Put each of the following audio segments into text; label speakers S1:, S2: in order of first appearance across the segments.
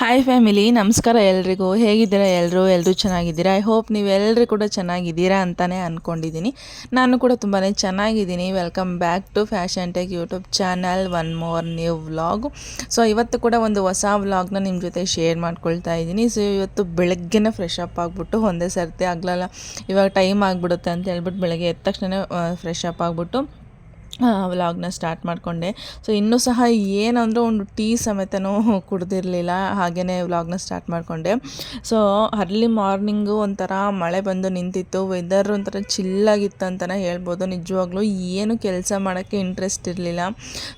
S1: Hi family ನಮಸ್ಕಾರ ಎಲ್ರಿಗೂ. ಹೇಗಿದ್ದೀರಾ ಎಲ್ಲರೂ ಎಲ್ಲರೂ ಚೆನ್ನಾಗಿದ್ದೀರಾ? ಐ ಹೋಪ್ ನೀವೆಲ್ಲರೂ ಕೂಡ ಚೆನ್ನಾಗಿದ್ದೀರಾ ಅಂತಲೇ ಅಂದ್ಕೊಂಡಿದ್ದೀನಿ ನಾನು ಕೂಡ ತುಂಬಾ ಚೆನ್ನಾಗಿದ್ದೀನಿ. Welcome back to fashion tech YouTube channel one more new vlog so ಇವತ್ತು ಕೂಡ ಒಂದು ಹೊಸ ವ್ಲಾಗ್ನ ನಿಮ್ಮ ಜೊತೆ ಶೇರ್ ಮಾಡ್ಕೊಳ್ತಾ ಇದ್ದೀನಿ. ಸೊ ಇವತ್ತು ಬೆಳಗ್ಗೆನೇ ಫ್ರೆಶ್ ಅಪ್ ಆಗಿಬಿಟ್ಟು ಒಂದೇ ಸರ್ತಿ ಆಗಲಲ್ಲ, ಇವಾಗ ಟೈಮ್ ಆಗಿಬಿಡುತ್ತೆ ಅಂತ ಹೇಳ್ಬಿಟ್ಟು ಬೆಳಗ್ಗೆ ಎದ್ದ ತಕ್ಷಣ ಫ್ರೆಶ್ ಅಪ್ ಆಗಿಬಿಟ್ಟು ವ್ಲಾಗ್ನ ಸ್ಟಾರ್ಟ್ ಮಾಡಿಕೊಂಡೆ. ಸೊ ಇನ್ನೂ ಸಹ ಏನಂದರೂ ಒಂದು ಟೀ ಸಮೇತನೂ ಕುಡ್ದಿರಲಿಲ್ಲ. ಹಾಗೆಯೇ ವ್ಲಾಗ್ನ ಸ್ಟಾರ್ಟ್ ಮಾಡಿಕೊಂಡೆ. ಸೊ ಅರ್ಲಿ ಮಾರ್ನಿಂಗು ಒಂಥರ ಮಳೆ ಬಂದು ನಿಂತಿತ್ತು. ವೆದರ್ ಒಂಥರ ಚಿಲ್ಲಾಗಿತ್ತು ಅಂತಲೇ ಹೇಳ್ಬೋದು. ನಿಜವಾಗ್ಲೂ ಏನು ಕೆಲಸ ಮಾಡೋಕ್ಕೆ ಇಂಟ್ರೆಸ್ಟ್ ಇರಲಿಲ್ಲ.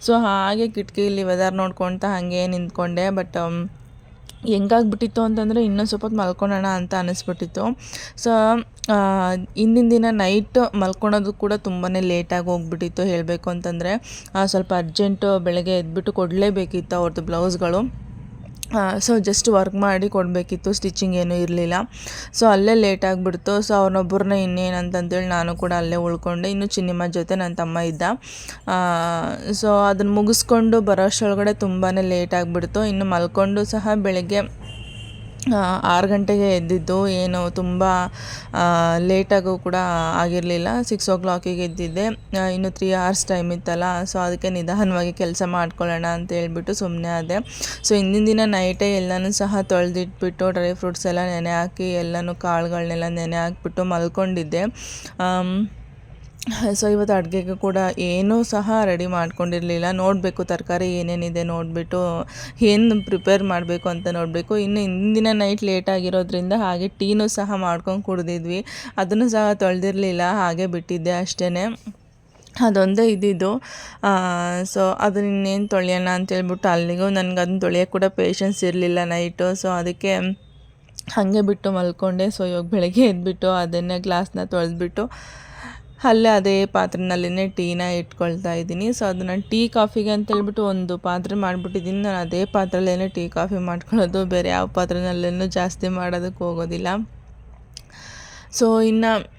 S1: ಸೊ ಹಾಗೆ ಕಿಟಕಿಯಲ್ಲಿ ವೆದರ್ ನೋಡ್ಕೊಳ್ತಾ ಹಾಗೆ ನಿಂತ್ಕೊಂಡೆ. ಬಟ್ ಹೆಂಗಾಗ್ಬಿಟ್ಟಿತ್ತು ಅಂತಂದರೆ ಇನ್ನೊಂದು ಸ್ವಲ್ಪ ಹೊತ್ತು ಮಲ್ಕೊಳ್ಳೋಣ ಅಂತ ಅನ್ನಿಸ್ಬಿಟ್ಟಿತ್ತು. ಸೊ ಹಿಂದಿನ ದಿನ ನೈಟ್ ಮಲ್ಕೊಳೋದು ಕೂಡ ತುಂಬಾ ಲೇಟಾಗಿ ಹೋಗ್ಬಿಟ್ಟಿತ್ತು ಹೇಳಬೇಕು ಅಂತಂದರೆ ಸ್ವಲ್ಪ ಅರ್ಜೆಂಟು ಬೆಳಗ್ಗೆ ಎದ್ಬಿಟ್ಟು ಕೊಡಲೇಬೇಕಿತ್ತು ಅವ್ರದ್ದು ಬ್ಲೌಸ್ಗಳು ಸೊ ಜಸ್ಟ್ ವರ್ಕ್ ಮಾಡಿ ಕೊಡಬೇಕಿತ್ತು ಸ್ಟಿಚಿಂಗ್ ಏನೂ ಇರಲಿಲ್ಲ. ಸೊ ಅಲ್ಲೇ ಲೇಟ್ ಆಗಿಬಿಡ್ತು. ಸೊ ಅವ್ರನ್ನೊಬ್ಬರನ್ನ ಇನ್ನೇನು ಅಂತಂತೇಳಿ ನಾನು ಕೂಡ ಅಲ್ಲೇ ಉಳ್ಕೊಂಡೆ. ಇನ್ನು ಚಿನ್ನಿಮ್ಮ ಜೊತೆ ನನ್ನ ತಮ್ಮ ಇದ್ದ. ಸೊ ಅದನ್ನು ಮುಗಿಸ್ಕೊಂಡು ಬರೋ ಅಷ್ಟರೊಳಗಡೆ ತುಂಬಾ ಲೇಟ್ ಆಗಿಬಿಡ್ತು. ಇನ್ನು ಮಲ್ಕೊಂಡು ಸಹ ಬೆಳಗ್ಗೆ ಆರು ಗಂಟೆಗೆ ಎದ್ದಿದ್ದು ಏನು ತುಂಬ ಲೇಟಾಗೂ ಕೂಡ ಆಗಿರಲಿಲ್ಲ. ಸಿಕ್ಸ್ ಓ ಕ್ಲಾಕಿಗೆ ಎದ್ದಿದ್ದೆ. ಇನ್ನು ತ್ರೀ ಅವರ್ಸ್ ಟೈಮ್ ಇತ್ತಲ್ಲ ಸೊ ಅದಕ್ಕೆ ನಿಧಾನವಾಗಿ ಕೆಲಸ ಮಾಡ್ಕೊಳ್ಳೋಣ ಅಂತ ಹೇಳ್ಬಿಟ್ಟು ಸುಮ್ಮನೆ ಆದೆ. ಸೊ ಹಿಂದಿನ ದಿನ ನೈಟೇ ಎಲ್ಲನೂ ಸಹ ತೊಳೆದಿಟ್ಬಿಟ್ಟು ಡ್ರೈ ಫ್ರೂಟ್ಸ್ ಎಲ್ಲ ನೆನೆ ಹಾಕಿ, ಎಲ್ಲನೂ ಕಾಳುಗಳನ್ನೆಲ್ಲ ನೆನೆ ಹಾಕ್ಬಿಟ್ಟು ಮಲ್ಕೊಂಡಿದ್ದೆ. ಸೊ ಇವತ್ತು ಅಡುಗೆಗೆ ಕೂಡ ಏನೂ ಸಹ ರೆಡಿ ಮಾಡ್ಕೊಂಡಿರಲಿಲ್ಲ. ನೋಡಬೇಕು, ತರಕಾರಿ ಏನೇನಿದೆ ನೋಡಿಬಿಟ್ಟು, ಏನು ಪ್ರಿಪೇರ್ ಮಾಡಬೇಕು ಅಂತ ನೋಡಬೇಕು. ಇನ್ನು ಹಿಂದಿನ ನೈಟ್ ಲೇಟ್ ಆಗಿರೋದ್ರಿಂದ ಹಾಗೆ ಟೀನೂ ಸಹ ಮಾಡ್ಕೊಂಡು ಕುಡಿದಿದ್ವಿ. ಅದನ್ನು ಸಹ ತೊಳೆದಿರಲಿಲ್ಲ, ಹಾಗೆ ಬಿಟ್ಟಿದ್ದೆ ಅಷ್ಟೇ ಅದೊಂದೇ ಇದ್ದಿದ್ದು ಸೊ ಅದನ್ನ ಇನ್ನೇನು ತೊಳೆಯೋಣ ಅಂತೇಳ್ಬಿಟ್ಟು ಅಲ್ಲಿಗೂ ನನಗೆ ಅದನ್ನ ತೊಳೆಯೋಕ್ಕೆ ಕೂಡ ಪೇಷನ್ಸ್ ಇರಲಿಲ್ಲ ನೈಟು ಸೊ ಅದಕ್ಕೆ ಹಾಗೆ ಬಿಟ್ಟು ಮಲ್ಕೊಂಡೆ. ಸೊ ಇವಾಗ ಬೆಳಗ್ಗೆ ಎದ್ಬಿಟ್ಟು ಅದನ್ನೇ ಗ್ಲಾಸ್ನ ತೊಳೆದ್ಬಿಟ್ಟು ಅಲ್ಲೇ ಅದೇ ಪಾತ್ರೆನಲ್ಲಿನೇ ಟೀನ ಇಟ್ಕೊಳ್ತಾ ಇದ್ದೀನಿ. ಸೊ ಅದನ್ನು ನಾನು ಟೀ ಕಾಫಿಗೆ ಅಂತೇಳ್ಬಿಟ್ಟು ಒಂದು ಪಾತ್ರೆ ಮಾಡಿಬಿಟ್ಟಿದ್ದೀನಿ. ನಾನು ಅದೇ ಪಾತ್ರೆಯಲ್ಲೇ ಟೀ ಕಾಫಿ ಮಾಡ್ಕೊಳ್ಳೋದು. ಬೇರೆ ಯಾವ ಪಾತ್ರೆನಲ್ಲೇನೂ ಜಾಸ್ತಿ ಮಾಡೋದಕ್ಕೆ ಹೋಗೋದಿಲ್ಲ. ಸೊ ಇನ್ನು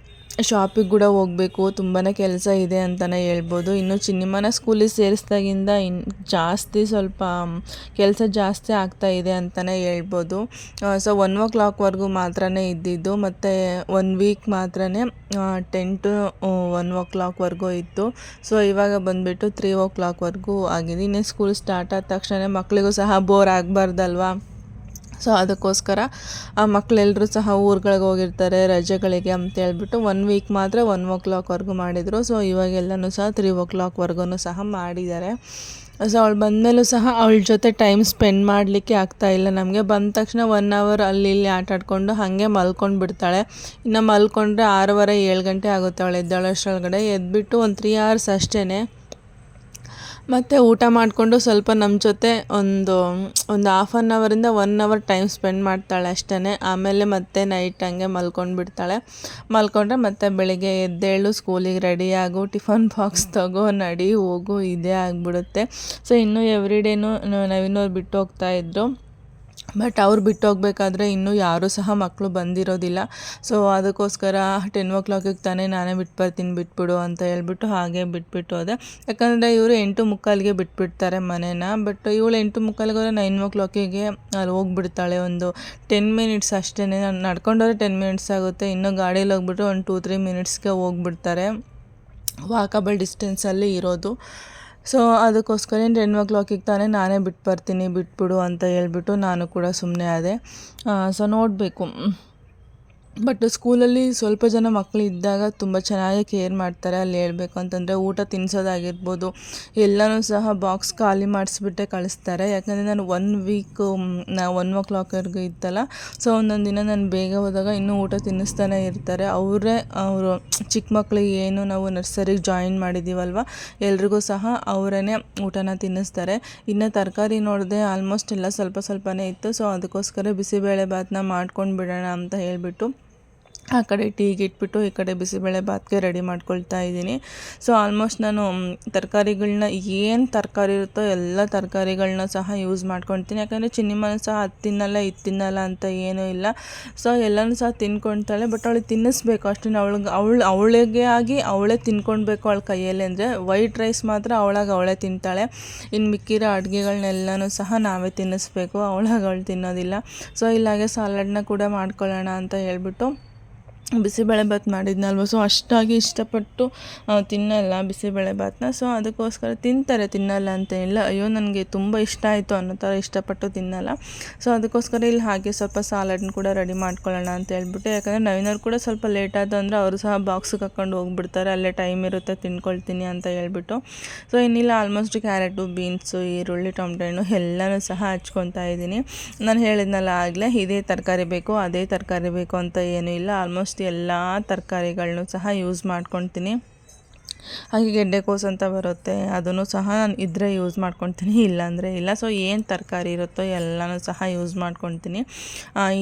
S1: ಶಾಪಿಗೆ ಕೂಡ ಹೋಗಬೇಕು ತುಂಬಾ ಕೆಲಸ ಇದೆ ಅಂತಲೇ ಹೇಳ್ಬೋದು. ಇನ್ನು ಚಿನ್ನಿಮ್ಮನ ಸ್ಕೂಲಿಗೆ ಸೇರಿಸ್ದಾಗಿಂದ ಇನ್ನು ಜಾಸ್ತಿ ಸ್ವಲ್ಪ ಕೆಲಸ ಜಾಸ್ತಿ ಆಗ್ತಾ ಇದೆ ಅಂತಲೇ ಹೇಳ್ಬೋದು. ಸೊ ಒನ್ ಓ ಕ್ಲಾಕ್ವರೆಗೂ ಮಾತ್ರ ಇದ್ದಿದ್ದು, ಮತ್ತು ಒನ್ ವೀಕ್ ಮಾತ್ರ ಟೆನ್ ಟು ಒನ್ ಓ ಕ್ಲಾಕ್ವರೆಗೂ ಇತ್ತು. ಸೊ ಇವಾಗ ಬಂದುಬಿಟ್ಟು ತ್ರೀ ಓ ಕ್ಲಾಕ್ವರೆಗೂ ಆಗಿದೆ. ಇನ್ನೇ ಸ್ಕೂಲ್ ಸ್ಟಾರ್ಟ್ ಆದ ತಕ್ಷಣ ಮಕ್ಕಳಿಗೂ ಸಹ ಬೋರ್ ಆಗಬಾರ್ದಲ್ವಾ? ಸೊ ಅದಕ್ಕೋಸ್ಕರ ಆ ಮಕ್ಕಳೆಲ್ಲರೂ ಸಹ ಊರುಗಳಿಗೆ ಹೋಗಿರ್ತಾರೆ, ರಜೆಗಳಿಗೆ ಅಂತ ಹೇಳ್ಬಿಟ್ಟು ಒನ್ ವೀಕ್ ಮಾತ್ರ ಒನ್ ಓ ಕ್ಲಾಕ್ವರೆಗೂ ಮಾಡಿದರು. ಸೊ ಇವಾಗೆಲ್ಲನೂ ಸಹ ತ್ರೀ ಓ ಕ್ಲಾಕ್ವರೆಗೂ ಸಹ ಮಾಡಿದ್ದಾರೆ. ಸೊ ಅವಳು ಬಂದಮೇಲೂ ಸಹ ಅವಳ ಜೊತೆ ಟೈಮ್ ಸ್ಪೆಂಡ್ ಮಾಡಲಿಕ್ಕೆ ಆಗ್ತಾಯಿಲ್ಲ ನಮಗೆ. ಬಂದ ತಕ್ಷಣ ಒನ್ ಅವರ್ ಅಲ್ಲಿ ಇಲ್ಲಿ ಆಟ ಆಡಿಕೊಂಡು ಹಾಗೆ ಮಲ್ಕೊಂಡು ಬಿಡ್ತಾಳೆ. ಇನ್ನು ಮಲ್ಕೊಂಡ್ರೆ ಆರೂವರೆ ಏಳು ಗಂಟೆ ಆಗುತ್ತೆ. ಅವಳು ಎದ್ದಾಳಷ್ಟೊಳಗಡೆ ಎದ್ದುಬಿಟ್ಟು ಒಂದು ತ್ರೀ ಅವರ್ಸ್ ಅಷ್ಟೇ ಮತ್ತು ಊಟ ಮಾಡಿಕೊಂಡು ಸ್ವಲ್ಪ ನಮ್ಮ ಜೊತೆ ಒಂದು ಒಂದು ಹಾಫ್ ಆನ್ ಅವರಿಂದ ಒನ್ ಅವರ್ ಟೈಮ್ ಸ್ಪೆಂಡ್ ಮಾಡ್ತಾಳೆ ಅಷ್ಟೇ ಆಮೇಲೆ ಮತ್ತೆ ನೈಟ್ ಹಂಗೆ ಮಲ್ಕೊಂಡು ಬಿಡ್ತಾಳೆ. ಮಲ್ಕೊಂಡ್ರೆ ಮತ್ತೆ ಬೆಳಿಗ್ಗೆ ಎದ್ದೇಳು ಸ್ಕೂಲಿಗೆ ರೆಡಿಯಾಗು ಟಿಫನ್ ಬಾಕ್ಸ್ ತಗೋ, ನಡಿ, ಹೋಗು, ಇದೇ ಆಗಿಬಿಡುತ್ತೆ. ಸೊ ಇನ್ನೂ ಎವ್ರಿಡೇನು ನವೀನವ್ರು ಬಿಟ್ಟು ಹೋಗ್ತಾಯಿದ್ರು ಬಟ್ ಅವ್ರು ಬಿಟ್ಟು ಹೋಗಬೇಕಾದ್ರೆ ಇನ್ನೂ ಯಾರೂ ಸಹ ಮಕ್ಕಳು ಬಂದಿರೋದಿಲ್ಲ. ಸೊ ಅದಕ್ಕೋಸ್ಕರ ಟೆನ್ ಓ ಕ್ಲಾಕಿಗೆ ತಾನೇ ನಾನೇ ಬಿಟ್ಟು ಬರ್ತೀನಿ ಬಿಟ್ಬಿಡು ಅಂತ ಹೇಳ್ಬಿಟ್ಟು ಹಾಗೆ ಬಿಟ್ಬಿಟ್ಟು ಹೋದೆ. ಯಾಕಂದರೆ ಇವರು ಎಂಟು ಮುಕ್ಕಾಲಿಗೆ ಬಿಟ್ಬಿಡ್ತಾರೆ ಮನೇನ. ಬಟ್ ಇವಳು ಎಂಟು ಮುಕ್ಕಾಲಿಗೆ ಹೋದರೆ ನೈನ್ ಓ ಕ್ಲಾಕಿಗೆ ಅಲ್ಲಿ ಹೋಗ್ಬಿಡ್ತಾಳೆ ಒಂದು ಟೆನ್ ಮಿನಿಟ್ಸ್ ಅಷ್ಟೇ ನಾನು ನಡ್ಕೊಂಡೋದ್ರೆ ಟೆನ್ ಮಿನಿಟ್ಸ್ ಆಗುತ್ತೆ. ಇನ್ನೂ ಗಾಡೀಲಿ ಹೋಗ್ಬಿಟ್ಟು ಒಂದು ಟೂ ತ್ರೀ ಮಿನಿಟ್ಸ್ಗೆ ಹೋಗ್ಬಿಡ್ತಾರೆ. ವಾಕಬಲ್ ಡಿಸ್ಟೆನ್ಸಲ್ಲಿ ಇರೋದು. ಸೊ ಅದಕ್ಕೋಸ್ಕರ ಟೆನ್ ಓ ಕ್ಲಾಕಿಗೆ ತಾನೇ ನಾನೇ ಬಿಟ್ಟು ಬರ್ತೀನಿ, ಬಿಟ್ಬಿಡು ಅಂತ ಹೇಳ್ಬಿಟ್ಟು ನಾನು ಕೂಡ ಸುಮ್ಮನೆ ಆದೆ. ಸೊ ನೋಡಬೇಕು. ಬಟ್ ಸ್ಕೂಲಲ್ಲಿ ಸ್ವಲ್ಪ ಜನ ಮಕ್ಕಳು ಇದ್ದಾಗ ತುಂಬ ಚೆನ್ನಾಗಿ ಕೇರ್ ಮಾಡ್ತಾರೆ. ಅಲ್ಲಿ ಹೇಳ್ಬೇಕು ಅಂತಂದರೆ ಊಟ ತಿನ್ನಿಸೋದಾಗಿರ್ಬೋದು ಎಲ್ಲನೂ ಸಹ ಬಾಕ್ಸ್ ಖಾಲಿ ಮಾಡಿಸ್ಬಿಟ್ಟೆ ಕಳಿಸ್ತಾರೆ. ಯಾಕಂದರೆ ನಾನು ಒನ್ ವೀಕು ನಾ ಒನ್ ಓ ಕ್ಲಾಕ್ವರೆಗೂ ಇತ್ತಲ್ಲ. ಸೊ ಒಂದೊಂದು ದಿನ ನಾನು ಬೇಗ ಹೋದಾಗ ಇನ್ನೂ ಊಟ ತಿನ್ನಿಸ್ತಾನೆ ಇರ್ತಾರೆ. ಅವರೇ, ಅವರು, ಚಿಕ್ಕ ಮಕ್ಕಳಿಗೆ ಏನು ನಾವು ನರ್ಸರಿಗೆ ಜಾಯಿನ್ ಮಾಡಿದ್ದೀವಲ್ವ ಎಲ್ರಿಗೂ ಸಹ ಅವರೇ ಊಟನ ತಿನ್ನಿಸ್ತಾರೆ. ಇನ್ನು ತರಕಾರಿ ನೋಡಿದೆ ಆಲ್ಮೋಸ್ಟ್ ಎಲ್ಲ ಸ್ವಲ್ಪ ಸ್ವಲ್ಪನೇ ಇತ್ತು. ಸೊ ಅದಕ್ಕೋಸ್ಕರ ಬಿಸಿಬೇಳೆ ಭಾತನ್ನ ಮಾಡ್ಕೊಂಡು ಬಿಡೋಣ ಅಂತ ಹೇಳಿಬಿಟ್ಟು ಆ ಕಡೆ ಟೀಗೆ ಇಟ್ಬಿಟ್ಟು ಈ ಕಡೆ ಬಿಸಿಬೇಳೆ ಬಾತ್ಗೆ ರೆಡಿ ಮಾಡ್ಕೊಳ್ತಾ ಇದ್ದೀನಿ. ಸೊ ಆಲ್ಮೋಸ್ಟ್ ನಾನು ತರಕಾರಿಗಳನ್ನ ಏನು ತರಕಾರಿ ಇರುತ್ತೋ ಎಲ್ಲ ತರಕಾರಿಗಳನ್ನ ಸಹ ಯೂಸ್ ಮಾಡ್ಕೊಳ್ತೀನಿ. ಯಾಕಂದರೆ ಚಿನ್ನಿಮನ ಸಹ ಅದು ತಿನ್ನಲ್ಲ, ಇದು ತಿನ್ನಲ್ಲ ಅಂತ ಏನೂ ಇಲ್ಲ. ಸೊ ಎಲ್ಲನೂ ಸಹ ತಿನ್ಕೊಳ್ತಾಳೆ ಬಟ್ ಅವಳಿಗೆ ತಿನ್ನಿಸ್ಬೇಕು. ಅಷ್ಟೇ ಅವಳಿಗೆ, ಅವಳು, ಅವಳಿಗೆ ಆಗಿ ಅವಳೇ ತಿನ್ಕೊಳ್ಬೇಕು ಅವಳ ಕೈಯಲ್ಲಿ ಅಂದರೆ ವೈಟ್ ರೈಸ್ ಮಾತ್ರ ಅವಳಾಗ ಅವಳೇ ತಿಂತಾಳೆ. ಇನ್ನು ಮಿಕ್ಕಿರೋ ಅಡುಗೆಗಳನ್ನೆಲ್ಲನೂ ಸಹ ನಾವೇ ತಿನ್ನಿಸ್ಬೇಕು. ಅವಳಾಗ ಅವಳು ತಿನ್ನೋದಿಲ್ಲ. ಸೊ ಇಲ್ಲಾಗೆ ಸಾಲಡ್ನ ಕೂಡ ಮಾಡ್ಕೊಳ್ಳೋಣ ಅಂತ ಹೇಳ್ಬಿಟ್ಟು ಬಿಸಿಬೇಳೆಭಾತ್ ಮಾಡಿದ್ನಲ್ವ? ಸೊ ಅಷ್ಟಾಗಿ ಇಷ್ಟಪಟ್ಟು ತಿನ್ನಲ್ಲ ಬಿಸಿಬೇಳೆಭಾತನ್ನ ಸೊ ಅದಕ್ಕೋಸ್ಕರ ತಿಂತಾರೆ, ತಿನ್ನಲ್ಲ ಅಂತೇನಿಲ್ಲ ಅಯ್ಯೋ, ನನಗೆ ತುಂಬ ಇಷ್ಟ ಆಯಿತು ಅನ್ನೋ ಥರ ಇಷ್ಟಪಟ್ಟು ತಿನ್ನಲ್ಲ. ಸೊ ಅದಕ್ಕೋಸ್ಕರ ಇಲ್ಲಿ ಹಾಗೆ ಸ್ವಲ್ಪ ಸಾಲಡ್ನ ಕೂಡ ರೆಡಿ ಮಾಡ್ಕೊಳ್ಳೋಣ ಅಂತ ಹೇಳ್ಬಿಟ್ಟು, ಯಾಕಂದರೆ ನವೀನವ್ರು ಕೂಡ ಸ್ವಲ್ಪ ಲೇಟ್ ಆದ ಅಂದರೆ ಅವರು ಸಹ ಬಾಕ್ಸಿಗೆ ಹಾಕ್ಕೊಂಡು ಹೋಗ್ಬಿಡ್ತಾರೆ. ಅಲ್ಲೇ ಟೈಮ್ ಇರುತ್ತೆ, ತಿನ್ಕೊಳ್ತೀನಿ ಅಂತ ಹೇಳ್ಬಿಟ್ಟು. ಸೊ ಇನ್ನಿಲ್ಲ ಆಲ್ಮೋಸ್ಟ್ ಕ್ಯಾರೆಟು ಬೀನ್ಸು ಈರುಳ್ಳಿ ಟೊಮೆಟೊ ಹಣ್ಣು ಎಲ್ಲನೂ ಸಹ ಹಚ್ಕೊತಾ ಇದ್ದೀನಿ. ನಾನು ಹೇಳಿದ್ನಲ್ಲ ಆಗಲೇ, ಇದೇ ತರಕಾರಿ ಬೇಕು, ಅದೇ ತರಕಾರಿ ಬೇಕು ಅಂತ ಏನೂ ಇಲ್ಲ. ಆಲ್ಮೋಸ್ಟ್ ಎಲ್ಲ ತರಕಾರಿಗಳನ್ನು ಸಹ ಯೂಸ್ ಮಾಡ್ಕೊಳ್ತೀನಿ. ಹಾಗೆ ಗೆಡ್ಡೆಕೋಸು ಅಂತ ಬರುತ್ತೆ, ಅದನ್ನು ಸಹ ನಾನು ಇದ್ದರೆ ಯೂಸ್ ಮಾಡ್ಕೊತೀನಿ ಇಲ್ಲಾಂದರೆ ಇಲ್ಲ. ಸೊ ಏನು ತರಕಾರಿ ಇರುತ್ತೋ ಎಲ್ಲನೂ ಸಹ ಯೂಸ್ ಮಾಡ್ಕೊತೀನಿ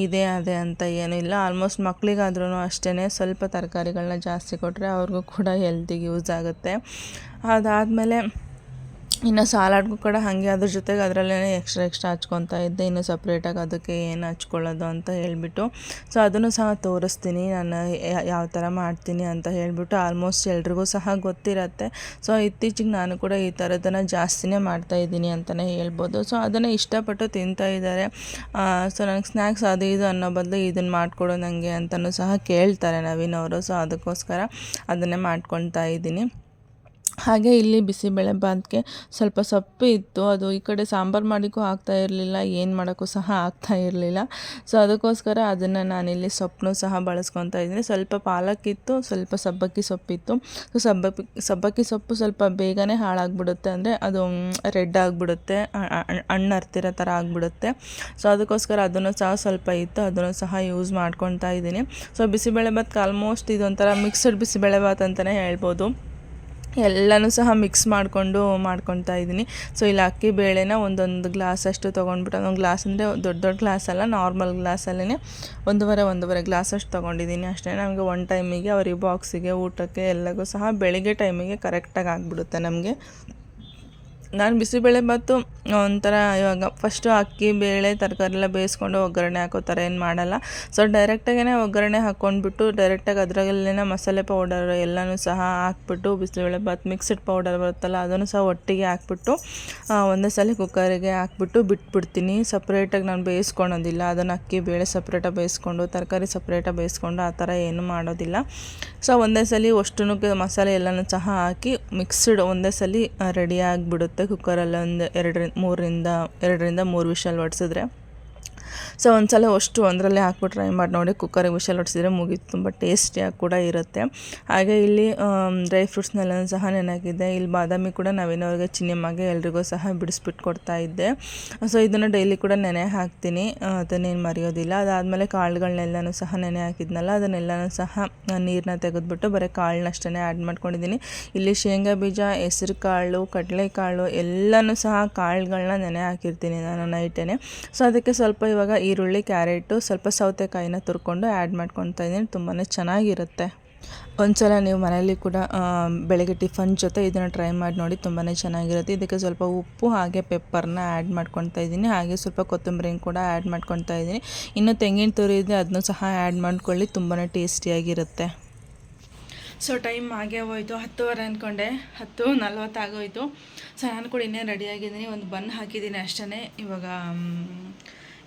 S1: ಇದೇ, ಅದೇ ಅಂತ ಏನೂ ಇಲ್ಲ. ಆಲ್ಮೋಸ್ಟ್ ಮಕ್ಕಳಿಗಾದ್ರೂ ಅಷ್ಟೇ ಸ್ವಲ್ಪ ತರಕಾರಿಗಳನ್ನ ಜಾಸ್ತಿ ಕೊಟ್ಟರೆ ಅವ್ರಿಗೂ ಕೂಡ ಹೆಲ್ತಿಗೆ ಯೂಸ್ ಆಗುತ್ತೆ. ಅದಾದಮೇಲೆ ಇನ್ನು ಸಾಲಾಡ್ಗೂ ಕೂಡ ಹಾಗೆ ಅದ್ರ ಜೊತೆಗೆ ಅದರಲ್ಲೇ ಎಕ್ಸ್ಟ್ರಾ ಎಕ್ಸ್ಟ್ರಾ ಹಚ್ಕೊತಾ ಇದ್ದೆ. ಇನ್ನು ಸಪ್ರೇಟಾಗಿ ಅದಕ್ಕೆ ಏನು ಹಚ್ಕೊಳ್ಳೋದು ಅಂತ ಹೇಳಿಬಿಟ್ಟು. ಸೊ ಅದನ್ನು ಸಹ ತೋರಿಸ್ತೀನಿ. ನಾನು ಯಾವ ಥರ ಮಾಡ್ತೀನಿ ಅಂತ ಹೇಳಿಬಿಟ್ಟು ಆಲ್ಮೋಸ್ಟ್ ಎಲ್ರಿಗೂ ಸಹ ಗೊತ್ತಿರತ್ತೆ. ಸೊ ಇತ್ತೀಚೆಗೆ ನಾನು ಕೂಡ ಈ ಥರದನ್ನು ಜಾಸ್ತಿನೇ ಮಾಡ್ತಾ ಇದ್ದೀನಿ ಅಂತಲೇ ಹೇಳ್ಬೋದು. ಸೊ ಅದನ್ನು ಇಷ್ಟಪಟ್ಟು ತಿಂತಾ ಇದ್ದಾರೆ. ಸೊ ನನಗೆ ಸ್ನ್ಯಾಕ್ಸ್ ಅದು ಇದು ಅನ್ನೋ ಬದಲು ಇದನ್ನು ಮಾಡಿಕೊಡೋ ನನಗೆ ಅಂತಲೂ ಸಹ ಕೇಳ್ತಾರೆ ನವೀನವರು ಸೊ ಅದಕ್ಕೋಸ್ಕರ ಅದನ್ನೇ ಮಾಡ್ಕೊತಾ ಇದ್ದೀನಿ. ಹಾಗೆ ಇಲ್ಲಿ ಬಿಸಿಬೇಳೆ ಬಾತ್ಗೆ ಸ್ವಲ್ಪ ಸೊಪ್ಪು ಇತ್ತು. ಅದು ಈ ಕಡೆ ಸಾಂಬಾರು ಮಾಡೋಕ್ಕೂ ಆಗ್ತಾ ಇರಲಿಲ್ಲ, ಏನು ಮಾಡೋಕ್ಕೂ ಸಹ ಆಗ್ತಾ ಇರಲಿಲ್ಲ. ಸೊ ಅದಕ್ಕೋಸ್ಕರ ಅದನ್ನು ನಾನಿಲ್ಲಿ ಸೊಪ್ಪನ್ನು ಸಹ ಬಳಸ್ಕೊತಾ ಇದ್ದೀನಿ. ಸ್ವಲ್ಪ ಪಾಲಕ್ ಇತ್ತು ಸ್ವಲ್ಪ ಸಬ್ಬಕ್ಕಿ ಸೊಪ್ಪಿತ್ತು. ಸೊ ಸಬ್ಬಕ್ಕಿ ಸಬ್ಬಕ್ಕಿ ಸೊಪ್ಪು ಸ್ವಲ್ಪ ಬೇಗನೆ ಹಾಳಾಗ್ಬಿಡುತ್ತೆ ಅಂದರೆ ಅದು ರೆಡ್ ಆಗಿಬಿಡುತ್ತೆ ಹಣ್ಣು ಅರ್ತಿರೋ ಥರ ಆಗಿಬಿಡುತ್ತೆ. ಸೊ ಅದಕ್ಕೋಸ್ಕರ ಅದನ್ನು ಸಹ ಸ್ವಲ್ಪ ಇತ್ತು, ಅದನ್ನು ಸಹ ಯೂಸ್ ಮಾಡ್ಕೊತಾ ಇದ್ದೀನಿ. ಸೊ ಬಿಸಿಬೇಳೆ ಭಾತ್ಗೆ ಆಲ್ಮೋಸ್ಟ್ ಇದೊಂಥರ ಮಿಕ್ಸ್ಡ್ ಬಿಸಿಬೇಳೆ ಭಾತ್ ಅಂತಲೇ ಹೇಳ್ಬೋದು. ಎಲ್ಲನೂ ಸಹ ಮಿಕ್ಸ್ ಮಾಡಿಕೊಂಡು ಮಾಡ್ಕೊತಾ ಇದ್ದೀನಿ. ಸೊ, ಇಲ್ಲಿ ಅಕ್ಕಿ ಬೇಳೆನ ಒಂದೊಂದು ಗ್ಲಾಸಷ್ಟು ತೊಗೊಂಡ್ಬಿಟ್ಟು ಒಂದು ಗ್ಲಾಸ್ ಅಂದರೆ ದೊಡ್ಡ ದೊಡ್ಡ ಗ್ಲಾಸ್ ಅಲ್ಲ, ನಾರ್ಮಲ್ ಗ್ಲಾಸಲ್ಲೇ ಒಂದೂವರೆ ಒಂದೂವರೆ ಗ್ಲಾಸಷ್ಟು ತೊಗೊಂಡಿದ್ದೀನಿ ಅಷ್ಟೇ. ನಮಗೆ ಒನ್ ಟೈಮಿಗೆ ಅವ್ರಿಗೆ ಬಾಕ್ಸಿಗೆ ಊಟಕ್ಕೆ ಎಲ್ಲಗೂ ಸಹ ಬೆಳಿಗ್ಗೆ ಟೈಮಿಗೆ ಕರೆಕ್ಟಾಗಿ ಆಗಿಬಿಡುತ್ತೆ ನಮಗೆ. ನಾನು ಬಿಸಿಬೇಳೆ ಬಾತು ಒಂಥರ ಇವಾಗ ಫಸ್ಟು ಅಕ್ಕಿ, ಬೇಳೆ ತರಕಾರಿ ಎಲ್ಲ ಬೇಯಿಸ್ಕೊಂಡು ಒಗ್ಗರಣೆ ಹಾಕೋ ಥರ ಏನು ಮಾಡಲ್ಲ. ಸೊ ಡೈರೆಕ್ಟಾಗೇ ಒಗ್ಗರಣೆ ಹಾಕ್ಕೊಂಡ್ಬಿಟ್ಟು ಡೈರೆಕ್ಟಾಗಿ ಅದರಲ್ಲೇ ಮಸಾಲೆ ಪೌಡರ್ ಎಲ್ಲನೂ ಸಹ ಹಾಕ್ಬಿಟ್ಟು ಬಿಸಿಬೇಳೆ ಬಾತ್ ಮಿಕ್ಸ್ಡ್ ಪೌಡರ್ ಬರುತ್ತಲ್ಲ ಅದನ್ನು ಸಹ ಒಟ್ಟಿಗೆ ಹಾಕ್ಬಿಟ್ಟು ಒಂದೇ ಸಲ ಕುಕ್ಕರಿಗೆ ಹಾಕ್ಬಿಟ್ಟು ಬಿಟ್ಬಿಡ್ತೀನಿ. ಸಪ್ರೇಟಾಗಿ ನಾನು ಬೇಯಿಸ್ಕೊಳೋದಿಲ್ಲ. ಅದನ್ನು ಅಕ್ಕಿ, ಬೇಳೆ ಸಪ್ರೇಟಾಗಿ ಬೇಯಿಸ್ಕೊಂಡು, ತರಕಾರಿ ಸಪ್ರೇಟಾಗಿ ಬೇಯಿಸ್ಕೊಂಡು ಆ ಥರ ಏನು ಮಾಡೋದಿಲ್ಲ. ಸೊ ಒಂದೇ ಸಲ ಅಷ್ಟು ಮಸಾಲೆ ಎಲ್ಲನೂ ಸಹ ಹಾಕಿ ಮಿಕ್ಸ್ಡ್ ಒಂದೇ ಸಲ ರೆಡಿ ಆಗಿಬಿಡುತ್ತೆ. ಕುಕ್ಕರಲ್ಲಿ ಒಂದು ಎರಡರಿಂದ ಮೂರರಿಂದ ಎರಡರಿಂದ ಮೂರು ವಿಷಲ್ ಹೊಡ್ಸಿದ್ರೆ ಸೊ ಒಂದು ಸಲ ಅಷ್ಟು ಒಂದರಲ್ಲೇ ಹಾಕ್ಬಿಟ್ಟು ಟ್ರೈ ಮಾಡಿ ನೋಡಿ ಕುಕ್ಕರಿಗೆ ವಿಷಲ್ ಹೊಡ್ಸಿದ್ರೆ ಮುಗೀತು. ತುಂಬ ಟೇಸ್ಟಿಯಾಗಿ ಕೂಡ ಇರುತ್ತೆ. ಹಾಗೆ ಇಲ್ಲಿ ಡ್ರೈ ಫ್ರೂಟ್ಸ್ನೆಲ್ಲ ಸಹ ನೆನಾಕಿದ್ದೆ ಇಲ್ಲಿ ಬಾದಾಮಿ ಕೂಡ ನವೀನವ್ರಿಗೆ ಚಿನ್ನಮ್ಮಗೆ ಎಲ್ರಿಗೂ ಸಹ ಬಿಡಿಸ್ಬಿಟ್ಟು ಕೊಡ್ತಾ ಇದ್ದೆ. ಸೊ ಇದನ್ನು ಡೈಲಿ ಕೂಡ ನೆನೆ ಹಾಕ್ತೀನಿ. ಅದನ್ನೇನು ಮರೆಯೋದಿಲ್ಲ. ಅದಾದಮೇಲೆ ಕಾಳುಗಳನ್ನೆಲ್ಲನೂ ಸಹ ನೆನೆ ಹಾಕಿದ್ನಲ್ಲ, ಅದನ್ನೆಲ್ಲನೂ ಸಹ ನೀರನ್ನ ತೆಗೆದ್ಬಿಟ್ಟು ಬರೀ ಕಾಳನ್ನಷ್ಟೇ ಆ್ಯಡ್ ಮಾಡ್ಕೊಂಡಿದ್ದೀನಿ. ಇಲ್ಲಿ ಶೇಂಗಾ ಬೀಜ ಹೆಸರು ಕಾಳು ಕಡಲೆಕಾಳು ಎಲ್ಲನೂ ಸಹ ಕಾಳುಗಳನ್ನ ನೆನೆ ಹಾಕಿರ್ತೀನಿ ನಾನು ನೈಟೇ ಸೊ ಅದಕ್ಕೆ ಸ್ವಲ್ಪ ಇವಾಗ ಈರುಳ್ಳಿ, ಕ್ಯಾರೆಟು, ಸ್ವಲ್ಪ ಸೌತೆಕಾಯಿನ ತುರ್ಕೊಂಡು ಆ್ಯಡ್ ಮಾಡ್ಕೊತಾ ಇದ್ದೀನಿ. ತುಂಬಾ ಚೆನ್ನಾಗಿರುತ್ತೆ. ಒಂದ್ಸಲ ನೀವು ಮನೆಯಲ್ಲಿ ಕೂಡ ಬೆಳಗ್ಗೆ ಟಿಫನ್ ಜೊತೆ ಇದನ್ನು ಟ್ರೈ ಮಾಡಿ ನೋಡಿ ತುಂಬಾ ಚೆನ್ನಾಗಿರುತ್ತೆ. ಇದಕ್ಕೆ ಸ್ವಲ್ಪ ಉಪ್ಪು ಹಾಗೆ ಪೆಪ್ಪರ್ನ ಆ್ಯಡ್ ಮಾಡ್ಕೊತಾ ಇದ್ದೀನಿ. ಹಾಗೆ ಸ್ವಲ್ಪ ಕೊತ್ತಂಬರಿನ ಕೂಡ ಆ್ಯಡ್ ಮಾಡ್ಕೊತಾ ಇದ್ದೀನಿ. ಇನ್ನು ತೆಂಗಿನ ತುರಿ ಇದೆ, ಅದನ್ನು ಸಹ ಆ್ಯಡ್ ಮಾಡ್ಕೊಳ್ಳಿ. ತುಂಬಾ ಟೇಸ್ಟಿಯಾಗಿರುತ್ತೆ. ಸೊ, ಟೈಮ್ ಆಗೇ ಹೋಯಿತು. ಹತ್ತುವರೆ ಅಂದ್ಕೊಂಡೆ ಹತ್ತು ನಲ್ವತ್ತಾಗೋಯ್ತು ಸೊ, ನಾನು ಕೂಡ ಇನ್ನೇ ರೆಡಿಯಾಗಿದ್ದೀನಿ ಒಂದು ಬನ್ ಹಾಕಿದ್ದೀನಿ ಅಷ್ಟೇ ಇವಾಗ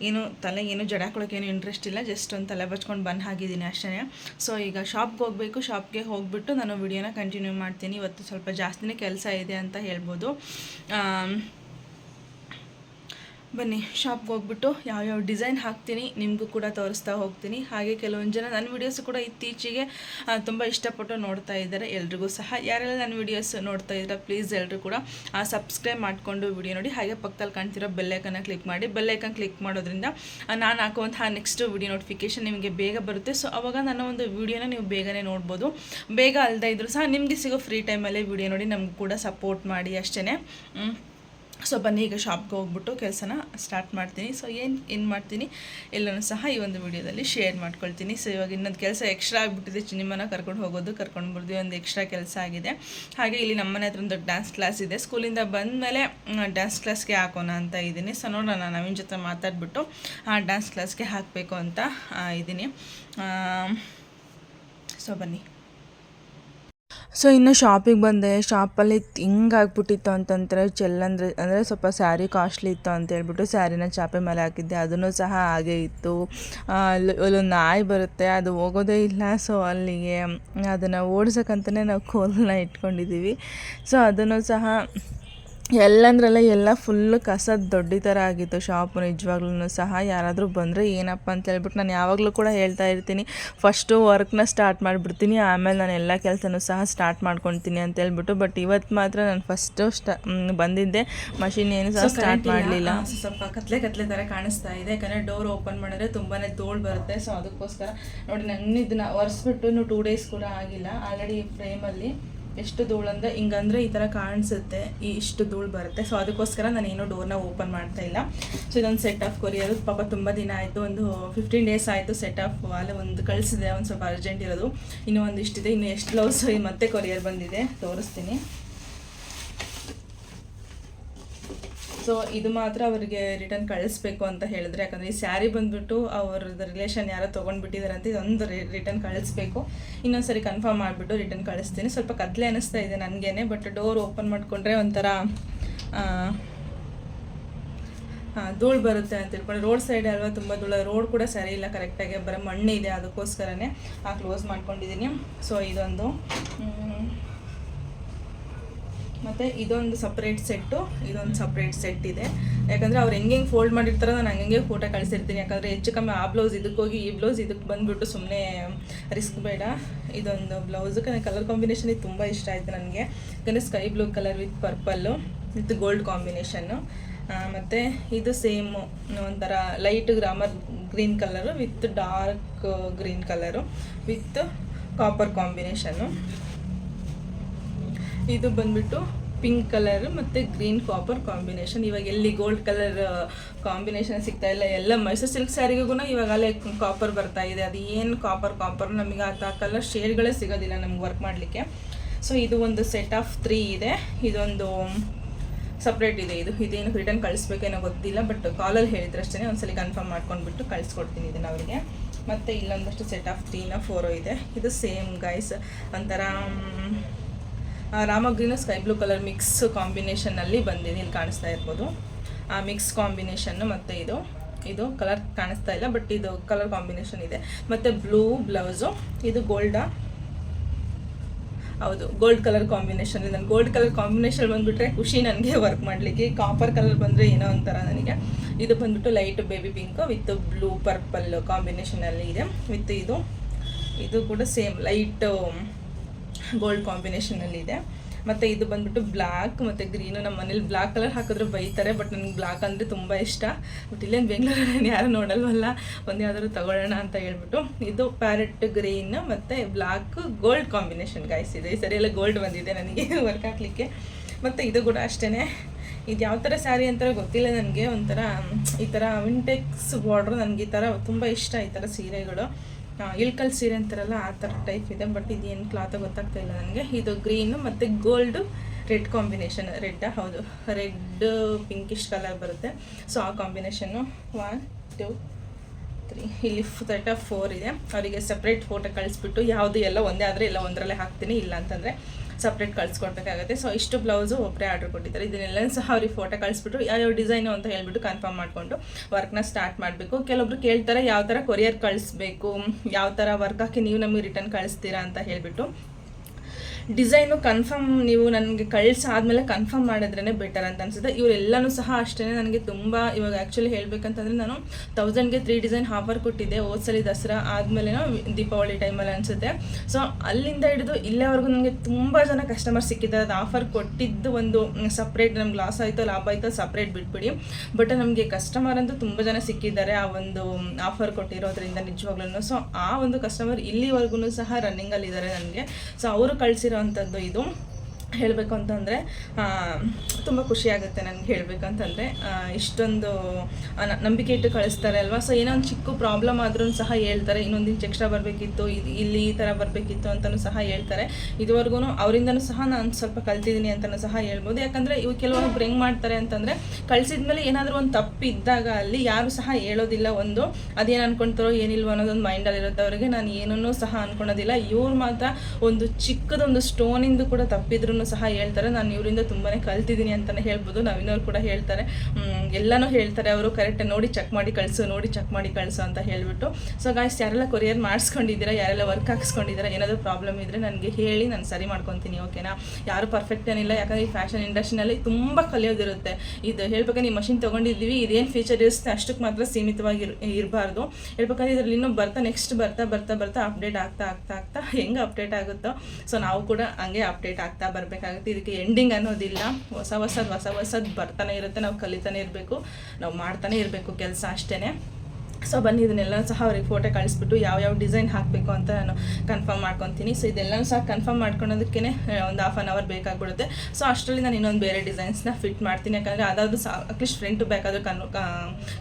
S1: ಏನು ತಲೆ ಏನು ಜಡ ಏನು ಇಂಟ್ರೆಸ್ಟ್ ಇಲ್ಲ ಜಸ್ಟ್ ಒಂದು ತಲೆ ಬಚ್ಕೊಂಡು ಬಂದು ಹಾಕಿದ್ದೀನಿ ಅಷ್ಟೇ ಸೊ ಈಗ ಶಾಪ್ಗೆ ಹೋಗಬೇಕು ಶಾಪ್ಗೆ ಹೋಗಿಬಿಟ್ಟು ನಾನು ವಿಡಿಯೋನ ಕಂಟಿನ್ಯೂ ಮಾಡ್ತೀನಿ. ಇವತ್ತು ಸ್ವಲ್ಪ ಜಾಸ್ತಿನೇ ಕೆಲಸ ಇದೆ ಅಂತ ಹೇಳ್ಬೋದು. ಬನ್ನಿ ಶಾಪ್ಗೆ ಹೋಗ್ಬಿಟ್ಟು ಯಾವ್ಯಾವ ಡಿಸೈನ್ ಹಾಕ್ತೀನಿ ನಿಮಗೂ ಕೂಡ ತೋರಿಸ್ತಾ ಹೋಗ್ತೀನಿ. ಹಾಗೆ ಕೆಲವೊಂದು ಜನ ನನ್ನ ವೀಡಿಯೋಸ್ ಕೂಡ ಇತ್ತೀಚೆಗೆ ತುಂಬ ಇಷ್ಟಪಟ್ಟು ನೋಡ್ತಾ ಇದ್ದಾರೆ. ಎಲ್ರಿಗೂ ಸಹ. ಯಾರೆಲ್ಲ ನನ್ನ ವೀಡಿಯೋಸ್ ನೋಡ್ತಾ ಇದ್ದಾರೆ ಪ್ಲೀಸ್ ಎಲ್ಲರೂ ಕೂಡ ಸಬ್ಸ್ಕ್ರೈಬ್ ಮಾಡಿಕೊಂಡು ವಿಡಿಯೋ ನೋಡಿ. ಹಾಗೆ ಪಕ್ಕದಲ್ಲಿ ಕಾಣ್ತಿರೋ ಬೆಲ್ಲೈಕನ್ನ ಕ್ಲಿಕ್ ಮಾಡಿ. ಬೆಲ್ಲೈಕನ್ ಕ್ಲಿಕ್ ಮಾಡೋದ್ರಿಂದ ನಾನು ಹಾಕುವಂತಹ ನೆಕ್ಸ್ಟ್ ವಿಡಿಯೋ ನೋಟಿಫಿಕೇಶನ್ ನಿಮಗೆ ಬೇಗ ಬರುತ್ತೆ. ಸೊ ಅವಾಗ ನನ್ನ ಒಂದು ವಿಡಿಯೋನ ನೀವು ಬೇಗನೆ ನೋಡ್ಬೋದು. ಬೇಗ ಅಲ್ಲದೆ ಇದ್ದರೂ ಸಹ ನಿಮಗೆ ಸಿಗೋ ಫ್ರೀ ಟೈಮಲ್ಲೇ ವಿಡಿಯೋ ನೋಡಿ. ನಮಗೂ ಕೂಡ ಸಪೋರ್ಟ್ ಮಾಡಿ ಅಷ್ಟೇ ಸೊ ಬನ್ನಿ, ಈಗ ಶಾಪ್ಗೆ ಹೋಗ್ಬಿಟ್ಟು ಕೆಲಸನ ಸ್ಟಾರ್ಟ್ ಮಾಡ್ತೀನಿ. ಸೊ ಏನು ಏನು ಮಾಡ್ತೀನಿ? ಎಲ್ಲನೂ ಸಹ ಈ ಒಂದು ವಿಡಿಯೋದಲ್ಲಿ ಶೇರ್ ಮಾಡ್ಕೊಳ್ತೀನಿ. ಸೊ ಇವಾಗ ಇನ್ನೊಂದು ಕೆಲಸ ಎಕ್ಸ್ಟ್ರಾ ಆಗಿಬಿಟ್ಟಿದೆ. ಚಿನ್ನಿಮನ ಕರ್ಕೊಂಡು ಹೋಗೋದು, ಕರ್ಕೊಂಡು ಬರ್ದು ಒಂದು ಎಕ್ಸ್ಟ್ರಾ ಕೆಲಸ ಆಗಿದೆ. ಹಾಗೆ ಇಲ್ಲಿ ನಮ್ಮನೆ ಹತ್ರ ಒಂದು ಡ್ಯಾನ್ಸ್ ಕ್ಲಾಸ್ ಇದೆ. ಸ್ಕೂಲಿಂದ ಬಂದಮೇಲೆ ಡ್ಯಾನ್ಸ್ ಕ್ಲಾಸ್ಗೆ ಹಾಕೋಣ ಅಂತ ಇದ್ದೀನಿ. ಸೊ ನೋಡೋಣ, ನವೀನ್ ಜೊತೆ ಮಾತಾಡ್ಬಿಟ್ಟು ಆ ಡ್ಯಾನ್ಸ್ ಕ್ಲಾಸ್ಗೆ ಹಾಕಬೇಕು ಅಂತ ಇದ್ದೀನಿ. ಸೊ ಬನ್ನಿ. ಸೊ ಇನ್ನು ಶಾಪಿಗೆ ಬಂದೆ. ಶಾಪಲ್ಲಿ ಹಿಂಗಾಗ್ಬಿಟ್ಟಿತ್ತು ಅಂತಂದರೆ ಚೆಲ್ಲಂದ್ರೆ, ಅಂದರೆ ಸ್ವಲ್ಪ ಸ್ಯಾರಿ ಕಾಸ್ಟ್ಲಿ ಇತ್ತು ಅಂತ ಹೇಳ್ಬಿಟ್ಟು ಸ್ಯಾರಿನ ಚಾಪೆ ಮೇಲೆ ಹಾಕಿದ್ದೆ. ಅದನ್ನು ಸಹ ಹಾಗೆ ಇತ್ತು. ಅಲ್ಲಿ ಅಲ್ಲೊಂದು ನಾಯಿ ಬರುತ್ತೆ, ಅದು ಹೋಗೋದೇ ಇಲ್ಲ. ಸೊ ಅಲ್ಲಿಗೆ ಅದನ್ನು ಓಡ್ಸೋಕ್ಕಂತಲೇ ನಾವು ಕೋಲನ್ನ ಇಟ್ಕೊಂಡಿದ್ದೀವಿ. ಸೊ ಅದನ್ನು ಸಹ ಎಲ್ಲಂದ್ರಲ್ಲ ಎಲ್ಲ ಫುಲ್ಲು ಕಸದ ದೊಡ್ಡ ಥರ ಆಗಿತ್ತು ಶಾಪ್ ನಿಜವಾಗ್ಲೂ ಸಹ ಯಾರಾದರೂ ಬಂದರೆ ಏನಪ್ಪ ಅಂತ ಹೇಳ್ಬಿಟ್ಟು ನಾನು ಯಾವಾಗಲೂ ಕೂಡ ಹೇಳ್ತಾ ಇರ್ತೀನಿ. ಫಸ್ಟು ವರ್ಕ್ನ ಸ್ಟಾರ್ಟ್ ಮಾಡಿಬಿಡ್ತೀನಿ. ಆಮೇಲೆ ನಾನು ಎಲ್ಲ ಕೆಲಸನೂ ಸಹ ಸ್ಟಾರ್ಟ್ ಮಾಡ್ಕೊತೀನಿ ಅಂತ ಹೇಳ್ಬಿಟ್ಟು ಬಟ್ ಇವತ್ತು ಮಾತ್ರ ನಾನು ಫಸ್ಟು ಸ್ಟಾ ಬಂದಿದ್ದೆ. ಮಷಿನ್ ಏನು ಸಹ ಸ್ಟಾರ್ಟ್ ಮಾಡಲಿಲ್ಲ. ಸ್ವಲ್ಪ ಕತ್ಲೆ ಕತ್ಲೆ ಥರ ಕಾಣಿಸ್ತಾ ಇದೆ. ಯಾಕಂದರೆ ಡೋರ್ ಓಪನ್ ಮಾಡಿದ್ರೆ ತುಂಬಾ ತೋಳು ಬರುತ್ತೆ. ಸೊ ಅದಕ್ಕೋಸ್ಕರ ನೋಡಿ ನನ್ನ ಇದನ್ನ ಒರೆಸ್ಬಿಟ್ಟು ಟೂ ಡೇಸ್ ಕೂಡ ಆಗಿಲ್ಲ. ಆಲ್ರೆಡಿ ಫ್ರೇಮಲ್ಲಿ ಎಷ್ಟು ಧೂಳು ಅಂದರೆ ಹಿಂಗಂದ್ರೆ ಈ ಥರ ಕಾಣಿಸುತ್ತೆ. ಈ ಇಷ್ಟು ಧೂಳು ಬರುತ್ತೆ. ಸೊ ಅದಕ್ಕೋಸ್ಕರ ನಾನು ಏನೂ ಡೋರ್ನ ಓಪನ್ ಮಾಡ್ತಾ ಇಲ್ಲ. ಸೊ ಇದೊಂದು ಸೆಟ್ ಆಫ್ ಕೊರಿಯರ್. ಪಾಪ ತುಂಬ ದಿನ ಆಯಿತು. ಒಂದು ಫಿಫ್ಟೀನ್ ಡೇಸ್ ಆಯಿತು ಸೆಟ್ ಆಫ್ ಅಲ್ಲೇ ಒಂದು ಕಳಿಸಿದೆ. ಒಂದು ಸ್ವಲ್ಪ ಅರ್ಜೆಂಟ್ ಇರೋದು. ಇನ್ನೂ ಒಂದಿಷ್ಟಿದೆ. ಇನ್ನು ಎಷ್ಟು ಬ್ಲೌಸ್ ಮತ್ತೆ ಕೊರಿಯರ್ ಬಂದಿದೆ. ತೋರಿಸ್ತೀನಿ. ಸೊ ಇದು ಮಾತ್ರ ಅವರಿಗೆ ರಿಟರ್ನ್ ಕಳಿಸ್ಬೇಕು ಅಂತ ಹೇಳಿದ್ರೆ. ಯಾಕಂದರೆ ಈ ಸ್ಯಾರಿ ಬಂದುಬಿಟ್ಟು ಅವ್ರದ್ದು ರಿಲೇಷನ್ ಯಾರೋ ತೊಗೊಂಡ್ಬಿಟ್ಟಿದ್ದಾರೆ ಅಂತ ಇದೊಂದು ರಿಟರ್ನ್ ಕಳಿಸ್ಬೇಕು. ಇನ್ನೊಂದ್ಸರಿ ಕನ್ಫರ್ಮ್ ಮಾಡಿಬಿಟ್ಟು ರಿಟರ್ನ್ ಕಳಿಸ್ತೀನಿ. ಸ್ವಲ್ಪ ಕತ್ಲೆ ಅನಿಸ್ತಾ ಇದೆ ನನಗೇನೆ ಬಟ್ ಡೋರ್ ಓಪನ್ ಮಾಡಿಕೊಂಡ್ರೆ ಒಂಥರ ಧೂಳು ಬರುತ್ತೆ ಅಂತ ತಿಳ್ಕೊಂಡು. ರೋಡ್ ಸೈಡ್ ಅಲ್ವಾ ತುಂಬ ಧೂಳು ರೋಡ್ ಕೂಡ ಸರಿ ಇಲ್ಲ ಕರೆಕ್ಟಾಗಿ ಬರೋ ಮಣ್ಣು ಇದೆ ಅದಕ್ಕೋಸ್ಕರನೇ ಕ್ಲೋಸ್ ಮಾಡ್ಕೊಂಡಿದ್ದೀನಿ. ಸೊ ಇದೊಂದು ಮತ್ತು ಇದೊಂದು ಸಪ್ರೇಟ್ ಸೆಟ್ಟು ಇದೊಂದು ಸಪ್ರೇಟ್ ಸೆಟ್ ಇದೆ. ಯಾಕಂದರೆ ಅವ್ರು ಹೆಂಗೆ ಫೋಲ್ಡ್ ಮಾಡಿರ್ತಾರೋ ನಾನು ಹಂಗೆ ಫೋಟೋ ಕಳಿಸಿರ್ತೀನಿ. ಯಾಕಂದರೆ ಹೆಚ್ಚು ಕಮ್ಮಿ ಆ ಬ್ಲೌಸ್ ಇದಕ್ಕೆ ಹೋಗಿ, ಈ ಬ್ಲೌಸ್ ಇದಕ್ಕೆ ಬಂದುಬಿಟ್ಟು ಸುಮ್ಮನೆ ರಿಸ್ಕ್ ಬೇಡ. ಇದೊಂದು ಬ್ಲೌಸು ಕಲರ್ ಕಾಂಬಿನೇಷನ್ ಇದು ತುಂಬ ಇಷ್ಟ ಆಯಿತು ನನಗೆ. ಯಾಕಂದರೆ sky blue colour with purple with gold combination ಮತ್ತು ಇದು ಸೇಮು ಒಂಥರ light grammar green colour with dark green colour with copper combination ಇದು ಬಂದ್ಬಿಟ್ಟು ಪಿಂಕ್ ಕಲರ್ ಮತ್ತು ಗ್ರೀನ್ ಕಾಪರ್ ಕಾಂಬಿನೇಷನ್ ಇವಾಗ ಎಲ್ಲಿ ಗೋಲ್ಡ್ ಕಲರ್ ಕಾಂಬಿನೇಷನ್ ಸಿಗ್ತಾ ಇಲ್ಲ, ಎಲ್ಲ ಮೈಸೂರು ಸಿಲ್ಕ್ ಸ್ಯಾರಿಗೂ ಇವಾಗ ಅಲ್ಲೇ ಕಾಪರ್ ಬರ್ತಾ ಇದೆ. ಅದು ಏನು ಕಾಪರ್ ಕಾಪರ್ ನಮಗೆ ಆ ಕಲರ್ ಶೇಡ್ಗಳೇ ಸಿಗೋದಿಲ್ಲ ನಮ್ಗೆ ವರ್ಕ್ ಮಾಡಲಿಕ್ಕೆ. ಸೊ ಇದು ಒಂದು ಸೆಟ್ ಆಫ್ ತ್ರೀ ಇದೆ. ಇದೊಂದು ಸಪ್ರೇಟ್ ಇದೆ. ಇದು, ಇದೇನು ರಿಟರ್ನ್ ಕಳಿಸ್ಬೇಕೇನೋ ಗೊತ್ತಿಲ್ಲ ಬಟ್ ಕಾಲಲ್ಲಿ ಹೇಳಿದ್ರೆ ಅಷ್ಟೇ ಒಂದ್ಸಲಿ ಕನ್ಫರ್ಮ್ ಮಾಡ್ಕೊಂಡ್ಬಿಟ್ಟು ಕಳಿಸ್ಕೊಡ್ತೀನಿ ಇದನ್ನು ಅವರಿಗೆ. ಮತ್ತು ಇಲ್ಲೊಂದಷ್ಟು ಸೆಟ್ ಆಫ್ ತ್ರೀನ ಫೋರೋ ಇದೆ. ಇದು ಸೇಮ್ ಗೈಸ್ ಒಂಥರ Rama green sky blue colour mix ಕಾಂಬಿನೇಷನಲ್ಲಿ ಬಂದಿದೆ, ಇಲ್ಲಿ ಕಾಣಿಸ್ತಾ ಇರ್ಬೋದು. ಆ ಮಿಕ್ಸ್ ಕಾಂಬಿನೇಷನ್ನು ಮತ್ತು ಇದು ಇದು ಕಲರ್ ಕಾಣಿಸ್ತಾ ಇಲ್ಲ, ಬಟ್ ಇದು ಕಲರ್ ಕಾಂಬಿನೇಷನ್ ಇದೆ. ಮತ್ತು ಬ್ಲೂ ಬ್ಲೌಸು, ಇದು ಗೋಲ್ಡಾ. ಹೌದು, ಗೋಲ್ಡ್ ಕಲರ್ ಕಾಂಬಿನೇಷನ್ ಇದೆ. ಗೋಲ್ಡ್ ಕಲರ್ ಕಾಂಬಿನೇಷನ್ ಬಂದುಬಿಟ್ರೆ ಖುಷಿ ನನಗೆ ವರ್ಕ್ ಮಾಡಲಿಕ್ಕೆ. ಕಾಪರ್ ಕಲರ್ ಬಂದರೆ ಏನೋ ಒಂಥರ ನನಗೆ. ಇದು ಬಂದುಬಿಟ್ಟು light baby pink with blue purple ಕಾಂಬಿನೇಷನಲ್ಲಿ ಇದೆ. ವಿತ್ ಇದು ಇದು ಕೂಡ ಸೇಮ್ ಲೈಟ್ ಗೋಲ್ಡ್ ಕಾಂಬಿನೇಷನಲ್ಲಿ ಇದೆ. ಮತ್ತು ಇದು ಬಂದ್ಬಿಟ್ಟು ಬ್ಲ್ಯಾಕ್ ಮತ್ತು ಗ್ರೀನು ನಮ್ಮ ಮನೇಲಿ ಬ್ಲ್ಯಾಕ್ ಕಲರ್ ಹಾಕಿದ್ರೆ ಬೈತಾರೆ ಬಟ್ ನನಗೆ ಬ್ಲ್ಯಾಕ್ ಅಂದರೆ ತುಂಬ ಇಷ್ಟ. ಬಟ್ ಇಲ್ಲೇನು ಬೆಂಗಳೂರಲ್ಲಿ ಯಾರು ನೋಡಲ್ವಲ್ಲ, ಒಂದು ಯಾವ್ದಾದ್ರು ತಗೊಳ್ಳೋಣ ಅಂತ ಹೇಳ್ಬಿಟ್ಟು ಇದು ಪ್ಯಾರೆಟ್ ಗ್ರೀನ್ ಮತ್ತು ಬ್ಲ್ಯಾಕ್ ಗೋಲ್ಡ್ ಕಾಂಬಿನೇಷನ್ ಗಾಯ್ಸ್ ಇದೆ ಈ ಸರಿ ಎಲ್ಲ ಗೋಲ್ಡ್ ಬಂದಿದೆ ನನಗೆ ವರ್ಕ್ ಹಾಕಲಿಕ್ಕೆ. ಮತ್ತು ಇದು ಕೂಡ ಅಷ್ಟೇ ಇದು ಯಾವ ಥರ ಸ್ಯಾರಿ ಅಂತ ಗೊತ್ತಿಲ್ಲ ನನಗೆ. ಒಂಥರ, ಈ ಥರ ವಿಂಟೆಕ್ಸ್ ಬಾರ್ಡ್ರ್ ನನಗೆ ಈ ಥರ ತುಂಬ ಇಷ್ಟ ಈ ಥರ ಸೀರೆಗಳು. ಇಳ್ಕಲ್ ಸೀರೆ ಅಂತಾರಲ್ಲ, ಆ ಥರ ಟೈಪ್ ಇದೆ ಬಟ್ ಇದು ಏನು ಕ್ಲಾತ್ ಗೊತ್ತಾಗ್ತಾ ಇಲ್ಲ ನನಗೆ. ಇದು ಗ್ರೀನು ಮತ್ತು ಗೋಲ್ಡು ರೆಡ್ ಕಾಂಬಿನೇಷನ್ ರೆಡ್ ಹೌದು. ರೆಡ್ ಪಿಂಕಿಶ್ ಕಲರ್ ಬರುತ್ತೆ. ಸೊ ಆ ಕಾಂಬಿನೇಷನ್ನು ಒನ್ ಟು ತ್ರೀ ಇಲ್ಲಿ ತರ್ಟ ಫೋರ್ ಇದೆ. ಅವರಿಗೆ ಸಪ್ರೇಟ್ ಫೋಟೋ ಕಳಿಸ್ಬಿಟ್ಟು, ಯಾವುದು ಎಲ್ಲ ಒಂದೇ ಆದರೆ ಎಲ್ಲ ಒಂದರಲ್ಲೇ ಹಾಕ್ತೀನಿ, ಇಲ್ಲ ಅಂತಂದರೆ ಸಪ್ರೇಟ್ ಕಳಿಸ್ಕೊಡ್ಬೇಕಾಗುತ್ತೆ. ಸೊ ಇಷ್ಟು ಬ್ಲೌಸು ಒಬ್ಬರೇ ಆರ್ಡರ್ ಕೊಟ್ಟಿದ್ದಾರೆ. ಇದನ್ನೆಲ್ಲ ಸಹ ಅವ್ರಿಗೆ ಫೋಟೋ ಕಳಿಸ್ಬಿಟ್ಟು ಯಾವ್ಯಾವ ಡಿಸೈನು ಅಂತ ಹೇಳ್ಬಿಟ್ಟು ಕನ್ಫರ್ಮ್ ಮಾಡಿಕೊಂಡು ವರ್ಕ್ನ ಸ್ಟಾರ್ಟ್ ಮಾಡಬೇಕು. ಕೆಲವೊಬ್ರು ಕೇಳ್ತಾರೆ ಯಾವ ಥರ ಕೊರಿಯರ್ ಕಳಿಸ್ಬೇಕು ಯಾವ ಥರ ವರ್ಕ್ ಹಾಕಿ ನೀವು ನಮಗೆ ರಿಟರ್ನ್ ಕಳಿಸ್ತೀರಾ ಅಂತ ಹೇಳಿಬಿಟ್ಟು. ಡಿಸೈನು ಕನ್ಫರ್ಮ್ ನೀವು ನನಗೆ ಕಳ್ಸಾದ್ಮೇಲೆ ಕನ್ಫರ್ಮ್ ಮಾಡಿದ್ರೇ ಬೆಟರ್ ಅಂತ ಅನ್ಸುತ್ತೆ. ಇವರೆಲ್ಲನೂ ಸಹ ಅಷ್ಟೇ ನನಗೆ ತುಂಬ ಇವಾಗ ಆ್ಯಕ್ಚುಲಿ ಹೇಳಬೇಕಂತಂದರೆ ನಾನು ತೌಸಂಡ್ಗೆ ತ್ರೀ ಡಿಸೈನ್ ಆಫರ್ ಕೊಟ್ಟಿದ್ದೆ, ಹೋದ್ಸಲಿ ದಸರಾ ಆದಮೇಲೆ ದೀಪಾವಳಿ ಟೈಮಲ್ಲಿ ಅನಿಸುತ್ತೆ. ಸೊ ಅಲ್ಲಿಂದ ಹಿಡಿದು ಇಲ್ಲೇವರೆಗೂ ನನಗೆ ತುಂಬ ಜನ ಕಸ್ಟಮರ್ ಸಿಕ್ಕಿದ್ದಾರೆ. ಅದು ಆಫರ್ ಕೊಟ್ಟಿದ್ದು ಒಂದು ಸಪ್ರೇಟ್ ನಮ್ಗೆ ಲಾಸ್ ಆಯಿತು, ಲಾಭ ಆಯಿತು ಸಪ್ರೇಟ್ ಬಿಟ್ಬಿಡಿ. ಬಟ್ ನಮಗೆ ಕಸ್ಟಮರ್ ಅಂತೂ ತುಂಬ ಜನ ಸಿಕ್ಕಿದ್ದಾರೆ ಆ ಒಂದು ಆಫರ್ ಕೊಟ್ಟಿರೋದ್ರಿಂದ ನಿಜವಾಗ್ಲೂ ಸೊ ಆ ಒಂದು ಕಸ್ಟಮರ್ ಇಲ್ಲಿವರೆಗೂ ಸಹ ರನ್ನಿಂಗಲ್ಲಿದ್ದಾರೆ ನನಗೆ. ಸೊ ಅವರು ಕಳಿಸಿರೋ ಅಂಥದ್ದು ಇದು. ಹೇಳಬೇಕು ಅಂತಂದರೆ ತುಂಬ ಖುಷಿಯಾಗುತ್ತೆ ನನಗೆ ಹೇಳಬೇಕಂತಂದರೆ. ಇಷ್ಟೊಂದು ನಂಬಿಕೆ ಇಟ್ಟು ಕಳಿಸ್ತಾರೆ ಅಲ್ವಾ? ಸೊ ಏನೋ ಒಂದು ಚಿಕ್ಕ ಪ್ರಾಬ್ಲಮ್ ಆದ್ರೂ ಸಹ ಹೇಳ್ತಾರೆ. ಇನ್ನೊಂದು ಇಂಚ್ ಬರಬೇಕಿತ್ತು, ಇದು, ಇಲ್ಲಿ ಈ ಥರ ಬರಬೇಕಿತ್ತು ಅಂತಲೂ ಸಹ ಹೇಳ್ತಾರೆ. ಇದುವರೆಗೂ ಅವರಿಂದನೂ ಸಹ ನಾನು ಸ್ವಲ್ಪ ಕಲ್ತಿದ್ದೀನಿ ಅಂತಲೂ ಸಹ ಹೇಳ್ಬೋದು. ಯಾಕಂದರೆ ಇವು ಕೆಲವೊಬ್ಬರು ಹೆಂಗೆ ಮಾಡ್ತಾರೆ ಅಂತಂದರೆ, ಕಳಿಸಿದ್ಮೇಲೆ ಏನಾದರೂ ಒಂದು ತಪ್ಪು ಇದ್ದಾಗ ಅಲ್ಲಿ ಯಾರು ಸಹ ಹೇಳೋದಿಲ್ಲ ಒಂದು, ಅದೇನು ಅನ್ಕೊಂತಾರೋ ಏನಿಲ್ವೋ ಅನ್ನೋದೊಂದು ಮೈಂಡಲ್ಲಿ ಇರುತ್ತೆ ಅವರಿಗೆ ನಾನು ಏನನ್ನೂ ಸಹ ಅನ್ಕೊಳೋದಿಲ್ಲ. ಇವ್ರು ಮಾತ್ರ ಒಂದು ಚಿಕ್ಕದೊಂದು ಸ್ಟೋನಿಂದು ಕೂಡ ತಪ್ಪಿದ್ರೂ ಸಹ ಹೇಳ್ತಾರೆ. ನಾನು ಇವರಿಂದ ತುಂಬಾ ಕಲ್ತಿದ್ದೀನಿ ಅಂತಲೇ ಹೇಳ್ಬೋದು. ನವೀನವ್ರು ಕೂಡ ಹೇಳ್ತಾರೆ. ಎಲ್ಲಾನು ಹೇಳ್ತಾರೆ. ಅವರು ಕರೆಕ್ಟ್ ನೋಡಿ ಚೆಕ್ ಮಾಡಿ ಕಳಿಸು, ನೋಡಿ ಚೆಕ್ ಮಾಡಿ ಕಳಿಸು ಅಂತ ಹೇಳ್ಬಿಟ್ಟು. ಸೊ ಗಾಯ್ಸ್ ಯಾರೆಲ್ಲ ಕೊರಿಯರ್ ಮಾಡಿಸ್ಕೊಂಡಿದ್ದೀರಾ, ಯಾರೆಲ್ಲ ವರ್ಕ್ ಹಾಕ್ಸ್ಕೊಂಡಿದ್ದೀರಾ, ಏನಾದರೂ ಪ್ರಾಬ್ಲಮ್ ಇದ್ದರೆ ನನಗೆ ಹೇಳಿ, ನಾನು ಸರಿ ಮಾಡ್ಕೊತೀನಿ ಓಕೆನಾ ಯಾರು ಪರ್ಫೆಕ್ಟ್ ಏನಿಲ್ಲ. ಯಾಕಂದರೆ ಈ ಫ್ಯಾಷನ್ ಇಂಡಸ್ಟ್ರಿನಲ್ಲಿ ತುಂಬ ಕಲಿಯೋದಿರುತ್ತೆ. ಇದು ಹೇಳ್ಬೇಕಾದ್ರೆ ಈ ಮಷಿನ್ ತೊಗೊಂಡಿದ್ದೀವಿ, ಇದೇನು ಫೀಚರ್ ಇರುತ್ತೆ ಅಷ್ಟಕ್ಕೆ ಮಾತ್ರ ಸೀಮಿತವಾಗಿ ಇರ್ ಇರಬಾರ್ದು. ಹೇಳ್ಬೇಕಾದ್ರೆ ಇದರಲ್ಲಿ ಇನ್ನೂ ಬರ್ತಾ ನೆಕ್ಸ್ಟ್ ಬರ್ತಾ ಬರ್ತಾ ಬರ್ತಾ ಅಪ್ಡೇಟ್ ಆಗ್ತಾ ಆಗ್ತಾ ಆಗ್ತಾ, ಹೆಂಗೆ ಅಪ್ಡೇಟ್ ಆಗುತ್ತೋ? ಸೊ ನಾವು ಕೂಡ ಹಂಗೆ ಅಪ್ಡೇಟ್ ಆಗ್ತಾ ಬರಬೇಕಾಗುತ್ತೆ ಇದಕ್ಕೆ ಎಂಡಿಂಗ್ ಅನ್ನೋದಿಲ್ಲ. ಹೊಸ ಹೊಸದು ಹೊಸ ಹೊಸದು ಬರ್ತಾನೆ ಇರುತ್ತೆ. ನಾವು ಕಲಿತಾನೆ ಇರಬೇಕು. ನಾವು ಮಾಡ್ತಾನೆ ಇರಬೇಕು ಕೆಲಸ ಅಷ್ಟೇ ಸೊ ಬನ್ನಿ ಇದನ್ನೆಲ್ಲ ಸಹ ಅವ್ರಿಗೆ ಫೋಟೋ ಕಳಿಸ್ಬಿಟ್ಟು ಯಾವ್ಯಾವ ಡಿಸೈನ್ ಹಾಕಬೇಕು ಅಂತ ನಾನು ಕನ್ಫರ್ಮ್ ಮಾಡ್ಕೊತೀನಿ. ಸೊ ಇದೆಲ್ಲನೂ ಸಹ ಕನ್ಫರ್ಮ್ ಮಾಡ್ಕೊಳೋದಕ್ಕೆ ಒಂದು ಹಾಫ್ ಆನ್ ಅವರ್ ಬೇಕಾಗ್ಬಿಡುತ್ತೆ. ಸೊ ಅಷ್ಟರಲ್ಲಿ ನಾನು ಇನ್ನೊಂದು ಬೇರೆ ಡಿಸೈನ್ಸ್ನ ಫಿಟ್ ಮಾಡ್ತೀನಿ. ಯಾಕಂದರೆ ಅದಾದರೂ ಸಹ ಅಟ್ಲೀಸ್ಟ್ ಫ್ರೆಂಟು ಬೇಕಾದರೂ ಕನ್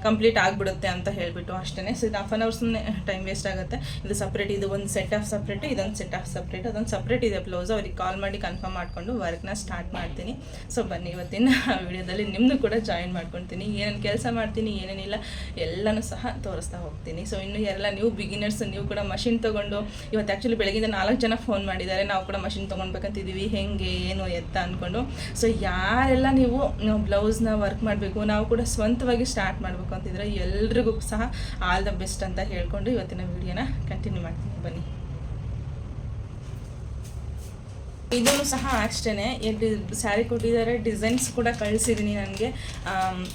S1: ಕಂಪ್ಲೀಟ್ ಆಗಿಬಿಡುತ್ತೆ ಅಂತ ಹೇಳಿಬಿಟ್ಟು ಅಷ್ಟೇ ಸೊ ಇದು ಹಾಫ್ ಆನ್ ಸುಮ್ಮನೆ ಟೈಮ್ ವೇಸ್ಟ್ ಆಗುತ್ತೆ. ಇದು ಸಪ್ರೇಟ್ ಇದು ಒಂದು ಸೆಟ್ ಆಫ್ ಸಪ್ರೇಟ್ ಇದೊಂದು ಸೆಟ್ ಆಫ್ ಸಪ್ರೇಟ್ ಅದೊಂದು ಸಪ್ರೇಟ್ ಇದೆ ಬ್ಲೌಸ್ ಅವ್ರಿಗೆ ಕಾಲ್ ಮಾಡಿ ಕನ್ಫರ್ಮ್ ಮಾಡಿಕೊಂಡು ವರ್ಕ್ನ ಸ್ಟಾರ್ಟ್ ಮಾಡ್ತೀನಿ. ಸೊ ಬನ್ನಿ ಇವತ್ತಿನ ವಿಡಿಯೋದಲ್ಲಿ ನಿಮ್ಮನ್ನು ಕೂಡ ಜಾಯಿನ್ ಮಾಡ್ಕೊತೀನಿ. ಏನೇನು ಕೆಲಸ ಮಾಡ್ತೀನಿ, ಏನೇನಿಲ್ಲ, ಎಲ್ಲನೂ ಸಹ ತೋರಿಸ್ತಾ ಹೋಗ್ತೀನಿ. ಸೊ ಇನ್ನು ಎಲ್ಲ ನೀವು ಬಿಗಿನರ್ಸ್ ನೀವು ಕೂಡ ಮಷಿನ್ ತೊಗೊಂಡು ಇವತ್ತು ಆ್ಯಕ್ಚುಲಿ ಬೆಳಗಿಂದ ನಾಲ್ಕು ಜನ ಫೋನ್ ಮಾಡಿದ್ದಾರೆ. ನಾವು ಕೂಡ ಮಷಿನ್ ತೊಗೊಳ್ಬೇಕಂತಿದ್ದೀವಿ ಹೆಂಗೆ, ಏನು, ಎತ್ತ ಅಂದ್ಕೊಂಡು ಸೊ ಯಾರೆಲ್ಲ ನೀವು ಬ್ಲೌಸ್ನ ವರ್ಕ್ ಮಾಡಬೇಕು, ನಾವು ಕೂಡ ಸ್ವಂತವಾಗಿ ಸ್ಟಾರ್ಟ್ ಮಾಡಬೇಕು ಅಂತಿದ್ರೆ ಎಲ್ರಿಗೂ ಸಹ ಆಲ್ ದ ಬೆಸ್ಟ್ ಅಂತ ಹೇಳ್ಕೊಂಡು ಇವತ್ತಿನ ವಿಡಿಯೋನ ಕಂಟಿನ್ಯೂ ಮಾಡ್ತೀನಿ. ಬನ್ನಿ. ಇದನ್ನು ಸಹ ಅಷ್ಟೇ ಎಲ್ಲಿ ಸ್ಯಾರಿ ಕೊಟ್ಟಿದ್ದಾರೆ. ಡಿಸೈನ್ಸ್ ಕೂಡ ಕಳಿಸಿದ್ದೀನಿ ನನಗೆ.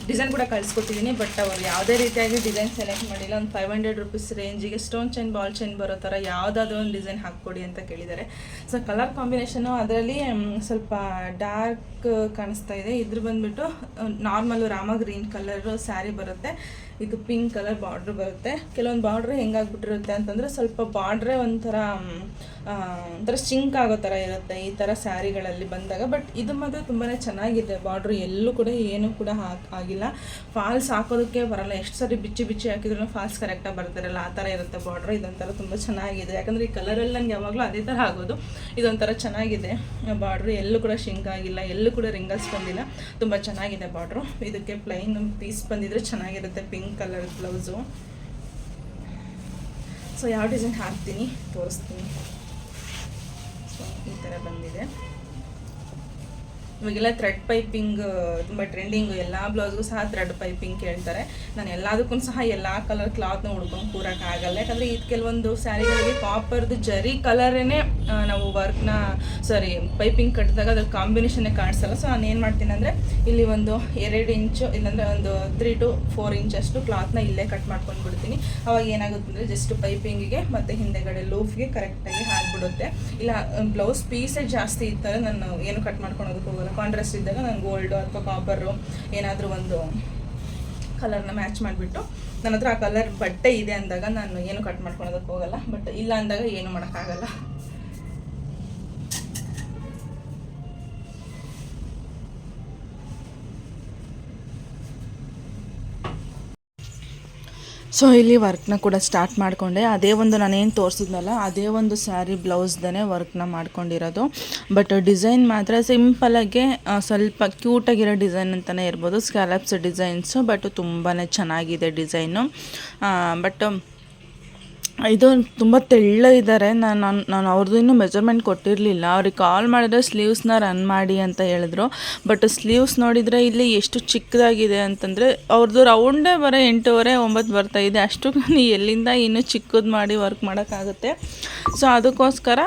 S1: ಡಿಸೈನ್ ಕೂಡ ಕಳಿಸ್ಕೊಟ್ಟಿದ್ದೀನಿ ಬಟ್ ಅವರು ಯಾವುದೇ ರೀತಿಯಾಗಿ ಡಿಸೈನ್ ಸೆಲೆಕ್ಟ್ ಮಾಡಿಲ್ಲ. ಒಂದು ಫೈವ್ ಹಂಡ್ರೆಡ್ ರುಪೀಸ್ ರೇಂಜಿಗೆ ಸ್ಟೋನ್ ಚೈನ್ ಬಾಲ್ ಚೈನ್ ಬರೋ ಥರ ಯಾವುದಾದ್ರೂ ಒಂದು ಡಿಸೈನ್ ಹಾಕ್ಕೊಡಿ ಅಂತ ಕೇಳಿದ್ದಾರೆ. ಸೊ ಕಲರ್ ಕಾಂಬಿನೇಷನು ಅದರಲ್ಲಿ ಸ್ವಲ್ಪ ಡಾರ್ಕ್ ಕಾಣಿಸ್ತಾ ಇದೆ. ಇದ್ರ ಬಂದುಬಿಟ್ಟು, normal Rama green colour sari ಬರುತ್ತೆ. ಇದು ಪಿಂಕ್ ಕಲರ್ ಬಾರ್ಡ್ರ್ ಬರುತ್ತೆ. ಕೆಲವೊಂದು ಬಾರ್ಡ್ರ್ ಹೆಂಗಾಗ್ಬಿಟ್ಟಿರುತ್ತೆ ಅಂತಂದರೆ ಸ್ವಲ್ಪ ಬಾರ್ಡ್ರೇ ಒಂಥರ ಒಂಥರ ಸಿಂಕ್ ಆಗೋ ಥರ ಇರುತ್ತೆ ಈ ಥರ ಸ್ಯಾರಿಗಳಲ್ಲಿ ಬಂದಾಗ. ಬಟ್ ಇದು ಮಾತ್ರ ತುಂಬಾ ಚೆನ್ನಾಗಿದೆ ಬಾರ್ಡ್ರ್ ಎಲ್ಲೂ ಕೂಡ ಏನೂ ಕೂಡ ಹಾಕ್, ಆಗಿಲ್ಲ. ಫಾಲ್ಸ್ ಹಾಕೋದಕ್ಕೆ ಬರಲ್ಲ. ಎಷ್ಟು ಸರಿ ಬಿಚ್ಚಿ ಬಿಚ್ಚಿ ಹಾಕಿದ್ರು ಫಾಲ್ಸ್ ಕರೆಕ್ಟಾಗಿ ಬರ್ತಾರಲ್ಲ ಆ ಥರ ಇರುತ್ತೆ ಬಾರ್ಡ್ರ್ ಇದೊಂಥರ ತುಂಬ ಚೆನ್ನಾಗಿದೆ. ಯಾಕಂದರೆ ಈ ಕಲರಲ್ಲಿ ನನಗೆ ಯಾವಾಗಲೂ ಅದೇ ಥರ ಆಗೋದು. ಇದೊಂಥರ ಚೆನ್ನಾಗಿದೆ ಬಾರ್ಡ್ರ್ ಎಲ್ಲೂ ಕೂಡ ಶಿಂಕ್ ಆಗಿಲ್ಲ. ಎಲ್ಲೂ ಕೂಡ ರಿಂಗಲ್ಸ್ ಬಂದಿಲ್ಲ. ತುಂಬ ಚೆನ್ನಾಗಿದೆ ಬಾರ್ಡ್ರು ಇದಕ್ಕೆ ಪ್ಲೈನ್ ಪೀಸ್ ಬಂದಿದ್ರೆ ಚೆನ್ನಾಗಿರುತ್ತೆ ಪಿಂಕ್ ಕಲರ್ ಬ್ಲೌಸು ಸೊ ಯಾವ ಡಿಸೈನ್ ಹಾಕ್ತೀನಿ ತೋರಿಸ್ತೀನಿ. ಸೊ ಈ ಥರ ಬಂದಿದೆ. ಇವಾಗೆಲ್ಲ ಥ್ರೆಡ್ ಪೈಪಿಂಗ್ ತುಂಬ ಟ್ರೆಂಡಿಂಗು ಎಲ್ಲ ಬ್ಲೌಸ್ಗೂ ಸಹ ಥ್ರೆಡ್ ಪೈಪಿಂಗ್ ಕೇಳ್ತಾರೆ. ನಾನು ಎಲ್ಲದಕ್ಕೂ ಸಹ ಎಲ್ಲ ಕಲರ್ ಕ್ಲಾತ್ನ ಹುಡ್ಕೊಂಡು ಕೂರೋಕ್ಕಾಗಲ್ಲ ಯಾಕಂದರೆ ಇದು ಕೆಲವೊಂದು ಸ್ಯಾರಿಗಳಿಗೆ ಕಾಪರ್ದು ಜರಿ ಕಲರೇ ನಾವು ವರ್ಕ್ನ ಸಾರಿ ಪೈಪಿಂಗ್ ಕಟ್ಟಿದಾಗ ಅದ್ರ ಕಾಂಬಿನೇಷನ್ನೇ ಕಾಣಿಸಲ್ಲ. ಸೊ ನಾನು ಏನು ಮಾಡ್ತೀನಿ ಅಂದರೆ, ಇಲ್ಲಿ ಒಂದು ಎರಡು ಇಂಚು ಇಲ್ಲಾಂದರೆ ಒಂದು ತ್ರೀ ಟು ಫೋರ್ ಇಂಚಷ್ಟು ಕ್ಲಾತ್ನ ಇಲ್ಲೇ ಕಟ್ ಮಾಡ್ಕೊಂಡು ಬಿಡ್ತೀನಿ ಅವಾಗ ಏನಾಗುತ್ತೆ ಅಂದರೆ ಜಸ್ಟ್ ಪೈಪಿಂಗಿಗೆ ಮತ್ತು ಹಿಂದೆಗಡೆ ಲೂಫ್ಗೆ ಕರೆಕ್ಟಾಗಿ ಹಾಕ್ಬಿಡುತ್ತೆ ಇಲ್ಲ ಬ್ಲೌಸ್ ಪೀಸೇ ಜಾಸ್ತಿ ಇದ್ದರೆ ನಾನು ಏನು ಕಟ್ ಮಾಡ್ಕೊಳೋದಕ್ಕೆ ಹೋಗಲ್ಲ. ಕಾಂಟ್ರಾಸ್ಟ್ ಇದ್ದಾಗ ನಾನು ಗೋಲ್ಡು ಅಥವಾ ಕಾಪರು ಏನಾದರೂ ಒಂದು ಕಲರ್ನ ಮ್ಯಾಚ್ ಮಾಡಿಬಿಟ್ಟು ನನ್ನ ಹತ್ರ ಆ ಕಲರ್ ಬಟ್ಟೆ ಇದೆ ಅಂದಾಗ ನಾನು ಏನು ಕಟ್ ಮಾಡ್ಕೊಳೋದಕ್ಕೆ ಹೋಗಲ್ಲ. ಬಟ್ ಇಲ್ಲ ಅಂದಾಗ ಏನು ಮಾಡೋಕ್ಕಾಗಲ್ಲ. ಸೊ ಇಲ್ಲಿ ವರ್ಕ್ನ ಕೂಡ ಸ್ಟಾರ್ಟ್ ಮಾಡಿಕೊಂಡೆ. ಅದೇ ಒಂದು ನಾನೇನು ತೋರಿಸಿದ್ನಲ್ಲ, ಅದೇ ಒಂದು ಸ್ಯಾರಿ ಬ್ಲೌಸ್ದೇ ವರ್ಕ್ನ ಮಾಡ್ಕೊಂಡಿರೋದು. ಬಟ್ ಡಿಸೈನ್ ಮಾತ್ರ ಸಿಂಪಲಾಗೆ ಸ್ವಲ್ಪ ಕ್ಯೂಟಾಗಿರೋ ಡಿಸೈನ್ ಅಂತಲೇ ಇರ್ಬೋದು ಸ್ಕ್ಯಾಲಪ್ಸ್ ಡಿಸೈನ್ಸು ಬಟ್ ತುಂಬಾ ಚೆನ್ನಾಗಿದೆ ಡಿಸೈನು ಬಟ್ ಇದು ತುಂಬ ತೆಳ್ಳ ಇದ್ದಾರೆ ನಾನು ನಾನು ನಾನು ಅವ್ರದ್ದು ಇನ್ನೂ ಮೆಜರ್ಮೆಂಟ್ ಕೊಟ್ಟಿರಲಿಲ್ಲ. ಅವ್ರಿಗೆ ಕಾಲ್ ಮಾಡಿದ್ರೆ ಸ್ಲೀವ್ಸ್ನ ರನ್ ಮಾಡಿ ಅಂತ ಹೇಳಿದ್ರು. ಬಟ್ ಸ್ಲೀವ್ಸ್ ನೋಡಿದರೆ ಇಲ್ಲಿ ಎಷ್ಟು ಚಿಕ್ಕದಾಗಿದೆ ಅಂತಂದರೆ ಅವ್ರದ್ದು ರೌಂಡೇ ಬರೋ ಎಂಟೂವರೆ, ಒಂಬತ್ತು ಬರ್ತಾ ಇದೆ. ಅಷ್ಟು ನಾನು ಎಲ್ಲಿಂದ ಇನ್ನೂ ಚಿಕ್ಕದು ಮಾಡಿ ವರ್ಕ್ ಮಾಡೋಕ್ಕಾಗುತ್ತೆ. ಸೊ ಅದಕ್ಕೋಸ್ಕರ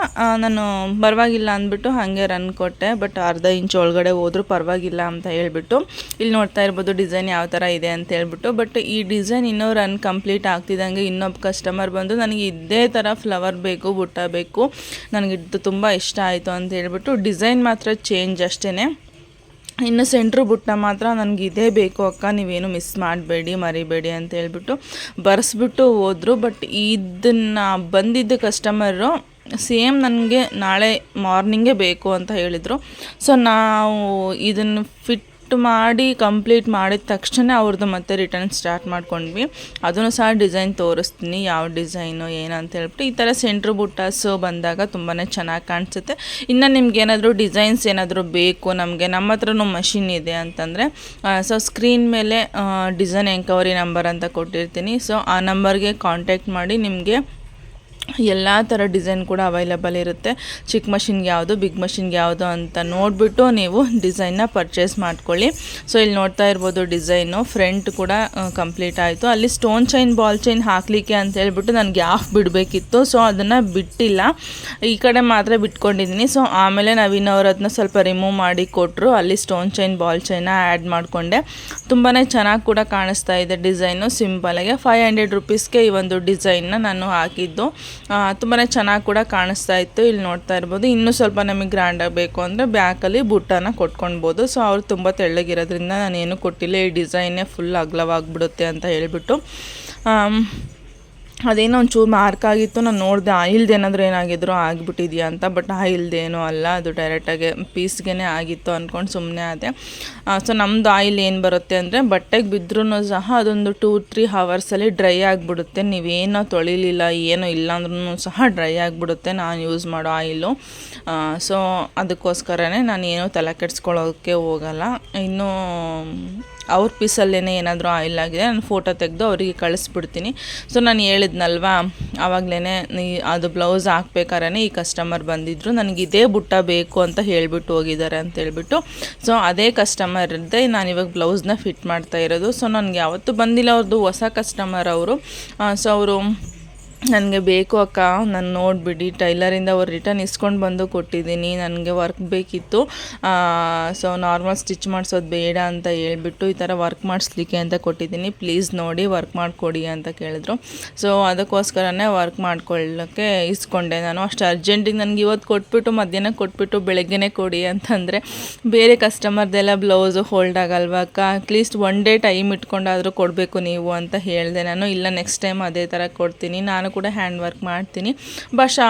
S1: ನಾನು ಪರವಾಗಿಲ್ಲ ಅಂದ್ಬಿಟ್ಟು ಹಾಗೆ ರನ್ ಕೊಟ್ಟೆ. ಬಟ್ ಅರ್ಧ ಇಂಚ್ ಒಳಗಡೆ ಹೋದರೂ ಪರವಾಗಿಲ್ಲ ಅಂತ ಹೇಳ್ಬಿಟ್ಟು, ಇಲ್ಲಿ ನೋಡ್ತಾ ಇರ್ಬೋದು ಡಿಸೈನ್ ಯಾವ ಥರ ಇದೆ ಅಂತ ಹೇಳ್ಬಿಟ್ಟು. ಬಟ್ ಈ ಡಿಸೈನ್ ಇನ್ನೂ ರನ್ ಕಂಪ್ಲೀಟ್ ಆಗ್ತಿದ್ದಂಗೆ ಇನ್ನೊಬ್ಬ ಕಸ್ಟಮರ್ ಬಂದು ನನಗೆ ಇದೇ ಥರ ಫ್ಲವರ್ ಬೇಕು, ಬುಟ್ಟ ಬೇಕು. ನನಗೆ ಇದು ತುಂಬ ಇಷ್ಟ ಆಯಿತು ಅಂತ ಹೇಳ್ಬಿಟ್ಟು ಡಿಸೈನ್ ಮಾತ್ರ ಚೇಂಜ್ ಅಷ್ಟೇ ಇನ್ನು ಸೆಂಟ್ರ್ ಬುಟ್ಟ ಮಾತ್ರ ನನಗೆ ಇದೇ ಬೇಕು ಅಕ್ಕ, ನೀವೇನು ಮಿಸ್ ಮಾಡಬೇಡಿ, ಮರಿಬೇಡಿ ಅಂತ ಹೇಳ್ಬಿಟ್ಟು ಬರೆಸ್ಬಿಟ್ಟು ಹೋದರು. ಬಟ್ ಇದನ್ನು ಬಂದಿದ್ದ ಕಸ್ಟಮರು ಸೇಮ್ ನನಗೆ ನಾಳೆ ಮಾರ್ನಿಂಗೇ ಬೇಕು ಅಂತ ಹೇಳಿದರು. ಸೊ, ನಾವು ಇದನ್ನು ಫಿಟ್ ಮಾಡಿ ಕಂಪ್ಲೀಟ್ ಮಾಡಿದ ತಕ್ಷಣ ಅವ್ರದ್ದು ಮತ್ತೆ ರಿಟರ್ನ್ ಸ್ಟಾರ್ಟ್ ಮಾಡ್ಕೊಂಡ್ವಿ. ಅದನ್ನು ಸಹ ಡಿಸೈನ್ ತೋರಿಸ್ತೀನಿ, ಯಾವ ಡಿಸೈನು ಏನಂತ ಹೇಳ್ಬಿಟ್ಟು ಈ ಥರ ಸೆಂಟ್ರ್ ಬುಟ್ಟಾಸು ಬಂದಾಗ ತುಂಬಾ ಚೆನ್ನಾಗಿ ಕಾಣಿಸುತ್ತೆ. ಇನ್ನು ನಿಮ್ಗೆ ಏನಾದರೂ ಡಿಸೈನ್ಸ್ ಏನಾದರೂ ಬೇಕು, ನಮಗೆ ನಮ್ಮ ಹತ್ರನೂ ಮಷಿನ್ ಇದೆ ಅಂತಂದರೆ ಸೊ ಸ್ಕ್ರೀನ್ ಮೇಲೆ ಡಿಸೈನ್ ಎಂಕವರಿ ನಂಬರ್ ಅಂತ ಕೊಟ್ಟಿರ್ತೀನಿ. ಸೊ ಆ ನಂಬರ್ಗೆ ಕಾಂಟ್ಯಾಕ್ಟ್ ಮಾಡಿ ನಿಮಗೆ ಎಲ್ಲ ಥರ ಡಿಸೈನ್ ಕೂಡ ಅವೈಲಬಲ್ ಇರುತ್ತೆ. ಚಿಕ್ಕ ಮಷಿನ್ಗೆ ಯಾವುದು, ಬಿಗ್ ಮಷಿನ್ಗೆ ಯಾವುದು ಅಂತ ನೋಡಿಬಿಟ್ಟು ನೀವು ಡಿಸೈನ್ನ ಪರ್ಚೇಸ್ ಮಾಡ್ಕೊಳ್ಳಿ. ಸೊ, ಇಲ್ಲಿ ನೋಡ್ತಾ ಇರ್ಬೋದು ಡಿಸೈನು, ಫ್ರಂಟ್ ಕೂಡ ಕಂಪ್ಲೀಟ್ ಆಯಿತು. ಅಲ್ಲಿ ಸ್ಟೋನ್ ಚೈನ್, ಬಾಲ್ ಚೈನ್ ಹಾಕಲಿಕ್ಕೆ ಅಂತ ಹೇಳ್ಬಿಟ್ಟು ನನಗೆ ಆಫ್ ಬಿಡಬೇಕಿತ್ತು. ಸೊ, ಅದನ್ನು ಬಿಟ್ಟಿಲ್ಲ. ಈ ಕಡೆ ಮಾತ್ರ ಬಿಟ್ಕೊಂಡಿದ್ದೀನಿ ಸೊ, ಆಮೇಲೆ ನವೀನ್ ಅವರು ಅದನ್ನ ಸ್ವಲ್ಪ ರಿಮೂವ್ ಮಾಡಿ ಕೊಟ್ಟರು ಅಲ್ಲಿ stone chain, ball chain add ಮಾಡಿಕೊಂಡೆ. ತುಂಬಾ ಚೆನ್ನಾಗಿ ಕೂಡ ಕಾಣಿಸ್ತಾ ಇದೆ ಡಿಸೈನು. ಸಿಂಪಲಾಗಿ ಫೈವ್ ಹಂಡ್ರೆಡ್ ರುಪೀಸ್ಗೆ ಈ ಒಂದು ಡಿಸೈನ್ನ ನಾನು ಹಾಕಿದ್ದು. ತುಂಬಾ ಚೆನ್ನಾಗಿ ಕೂಡ ಕಾಣಿಸ್ತಾ ಇತ್ತು. ಇಲ್ಲಿ ನೋಡ್ತಾ ಇರ್ಬೋದು. ಇನ್ನೂ ಸ್ವಲ್ಪ ನಮಗೆ ಗ್ರ್ಯಾಂಡಾಗಿ ಬೇಕು ಅಂದರೆ ಬ್ಯಾಕಲ್ಲಿ ಬುಟ್ಟನ ಕೊಟ್ಕೊಳ್ಬೋದು ಸೊ ಅವ್ರು ತುಂಬ ತೆಳ್ಳಗಿರೋದ್ರಿಂದ ನಾನೇನು ಕೊಟ್ಟಿಲ್ಲ. ಈ ಡಿಸೈನೇ ಫುಲ್ ಅಗ್ಲವಾಗಿಬಿಡುತ್ತೆ ಅಂತ ಹೇಳಿಬಿಟ್ಟು ಅದೇನೋ ಒಂಚೂರು ಮಾರ್ಕ್ ಆಗಿತ್ತು, ನಾನು ನೋಡಿದೆ ಆಯಿಲ್ದು ಏನಾದರೂ ಏನಾಗಿದ್ರು ಆಗಿಬಿಟ್ಟಿದೆಯಾ ಅಂತ ಬಟ್ ಆಯಿಲ್ದೇನೂ ಅಲ್ಲ, ಅದು ಡೈರೆಕ್ಟಾಗಿ ಪೀಸ್ಗೆ ಆಗಿತ್ತು ಅಂದ್ಕೊಂಡು ಸುಮ್ಮನೆ ಆದೆ. ಸೊ ನಮ್ಮದು ಆಯಿಲ್ ಏನು ಬರುತ್ತೆ ಅಂದರೆ ಬಟ್ಟೆಗೆ ಬಿದ್ದರೂ ಸಹ ಅದೊಂದು ಟೂ ತ್ರೀ ಹವರ್ಸಲ್ಲಿ ಡ್ರೈ ಆಗಿಬಿಡುತ್ತೆ. ನೀವೇನೋ ತೊಳಿಲಿಲ್ಲ, ಏನೋ ಇಲ್ಲ ಅಂದ್ರೂ ಸಹ ಡ್ರೈ ಆಗಿಬಿಡುತ್ತೆ ನಾನು ಯೂಸ್ ಮಾಡೋ ಆಯಿಲು ಸೊ ಅದಕ್ಕೋಸ್ಕರನೇ ನಾನು ಏನೂ ತಲೆ ಕೆಡ್ಸ್ಕೊಳ್ಳೋಕ್ಕೆ ಹೋಗಲ್ಲ. ಇನ್ನೂ ಅವ್ರ ಪೀಸಲ್ಲೇ ಏನಾದರೂ ಆಯಿಲ್ ಆಗಿದೆ, ನಾನು ಫೋಟೋ ತೆಗೆದು ಅವರಿಗೆ ಕಳಿಸ್ಬಿಡ್ತೀನಿ. ಸೊ ನಾನು ಹೇಳಿದ್ನಲ್ವಾ ಆವಾಗಲೇ ಅದು ಬ್ಲೌಸ್ ಹಾಕ್ಬೇಕಾರೇ ಈ ಕಸ್ಟಮರ್ ಬಂದಿದ್ದರು ನನಗೆ ಇದೇ ಬುಟ್ಟ ಬೇಕು ಅಂತ ಹೇಳಿಬಿಟ್ಟು ಹೋಗಿದ್ದಾರೆ ಅಂತ ಹೇಳ್ಬಿಟ್ಟು. ಸೊ ಅದೇ ಕಸ್ಟಮರ್ ಇದ್ದೆ ನಾನು ಇವಾಗ ಬ್ಲೌಸ್ನ ಫಿಟ್ ಮಾಡ್ತಾ ಇರೋದು. ಸೊ ನನಗೆ ಯಾವತ್ತೂ ಬಂದಿಲ್ಲ ಅವ್ರದ್ದು ಹೊಸ ಕಸ್ಟಮರ್ ಅವರು. ಸೊ ಅವರು ನನಗೆ ಬೇಕು ಅಕ್ಕ, ನಾನು ನೋಡಿಬಿಡಿ. ಟೈಲರಿಂದ ಅವ್ರು ರಿಟರ್ನ್ ಇಸ್ಕೊಂಡು ಬಂದು ಕೊಟ್ಟಿದ್ದೀನಿ. ನನಗೆ ವರ್ಕ್ ಬೇಕಿತ್ತು. ಸೊ ನಾರ್ಮಲ್ ಸ್ಟಿಚ್ ಮಾಡಿಸೋದು ಬೇಡ ಅಂತ ಹೇಳ್ಬಿಟ್ಟು ಈ ಥರ ವರ್ಕ್ ಮಾಡಿಸ್ಲಿಕ್ಕೆ ಅಂತ ಕೊಟ್ಟಿದ್ದೀನಿ. ಪ್ಲೀಸ್ ನೋಡಿ ವರ್ಕ್ ಮಾಡಿಕೊಡಿ ಅಂತ ಕೇಳಿದ್ರು. ಸೊ ಅದಕ್ಕೋಸ್ಕರನೇ ವರ್ಕ್ ಮಾಡ್ಕೊಳ್ಳೋಕ್ಕೆ ಇಸ್ಕೊಂಡೆ ನಾನು. ಅಷ್ಟು ಅರ್ಜೆಂಟಿಗೆ ನನಗೆ ಇವತ್ತು ಕೊಟ್ಬಿಟ್ಟು, ಮಧ್ಯಾಹ್ನ ಕೊಟ್ಬಿಟ್ಟು, ಬೆಳಗ್ಗೆನೇ ಕೊಡಿ ಅಂತಂದರೆ ಬೇರೆ ಕಸ್ಟಮರ್ದೆಲ್ಲ ಬ್ಲೌಸು ಹೋಲ್ಡ್ ಆಗಲ್ವಾ ಅಕ್ಕ? At least one day time ಇಟ್ಕೊಂಡಾದರೂ ಕೊಡಬೇಕು ನೀವು ಅಂತ ಹೇಳಿದೆ ನಾನು. ಇಲ್ಲ ನೆಕ್ಸ್ಟ್ ಟೈಮ್ ಅದೇ ಥರ ಕೊಡ್ತೀನಿ. ನಾನು ಕೂಡ ಹ್ಯಾಂಡ್ ವರ್ಕ್ ಮಾಡ್ತೀನಿ ಬಟ್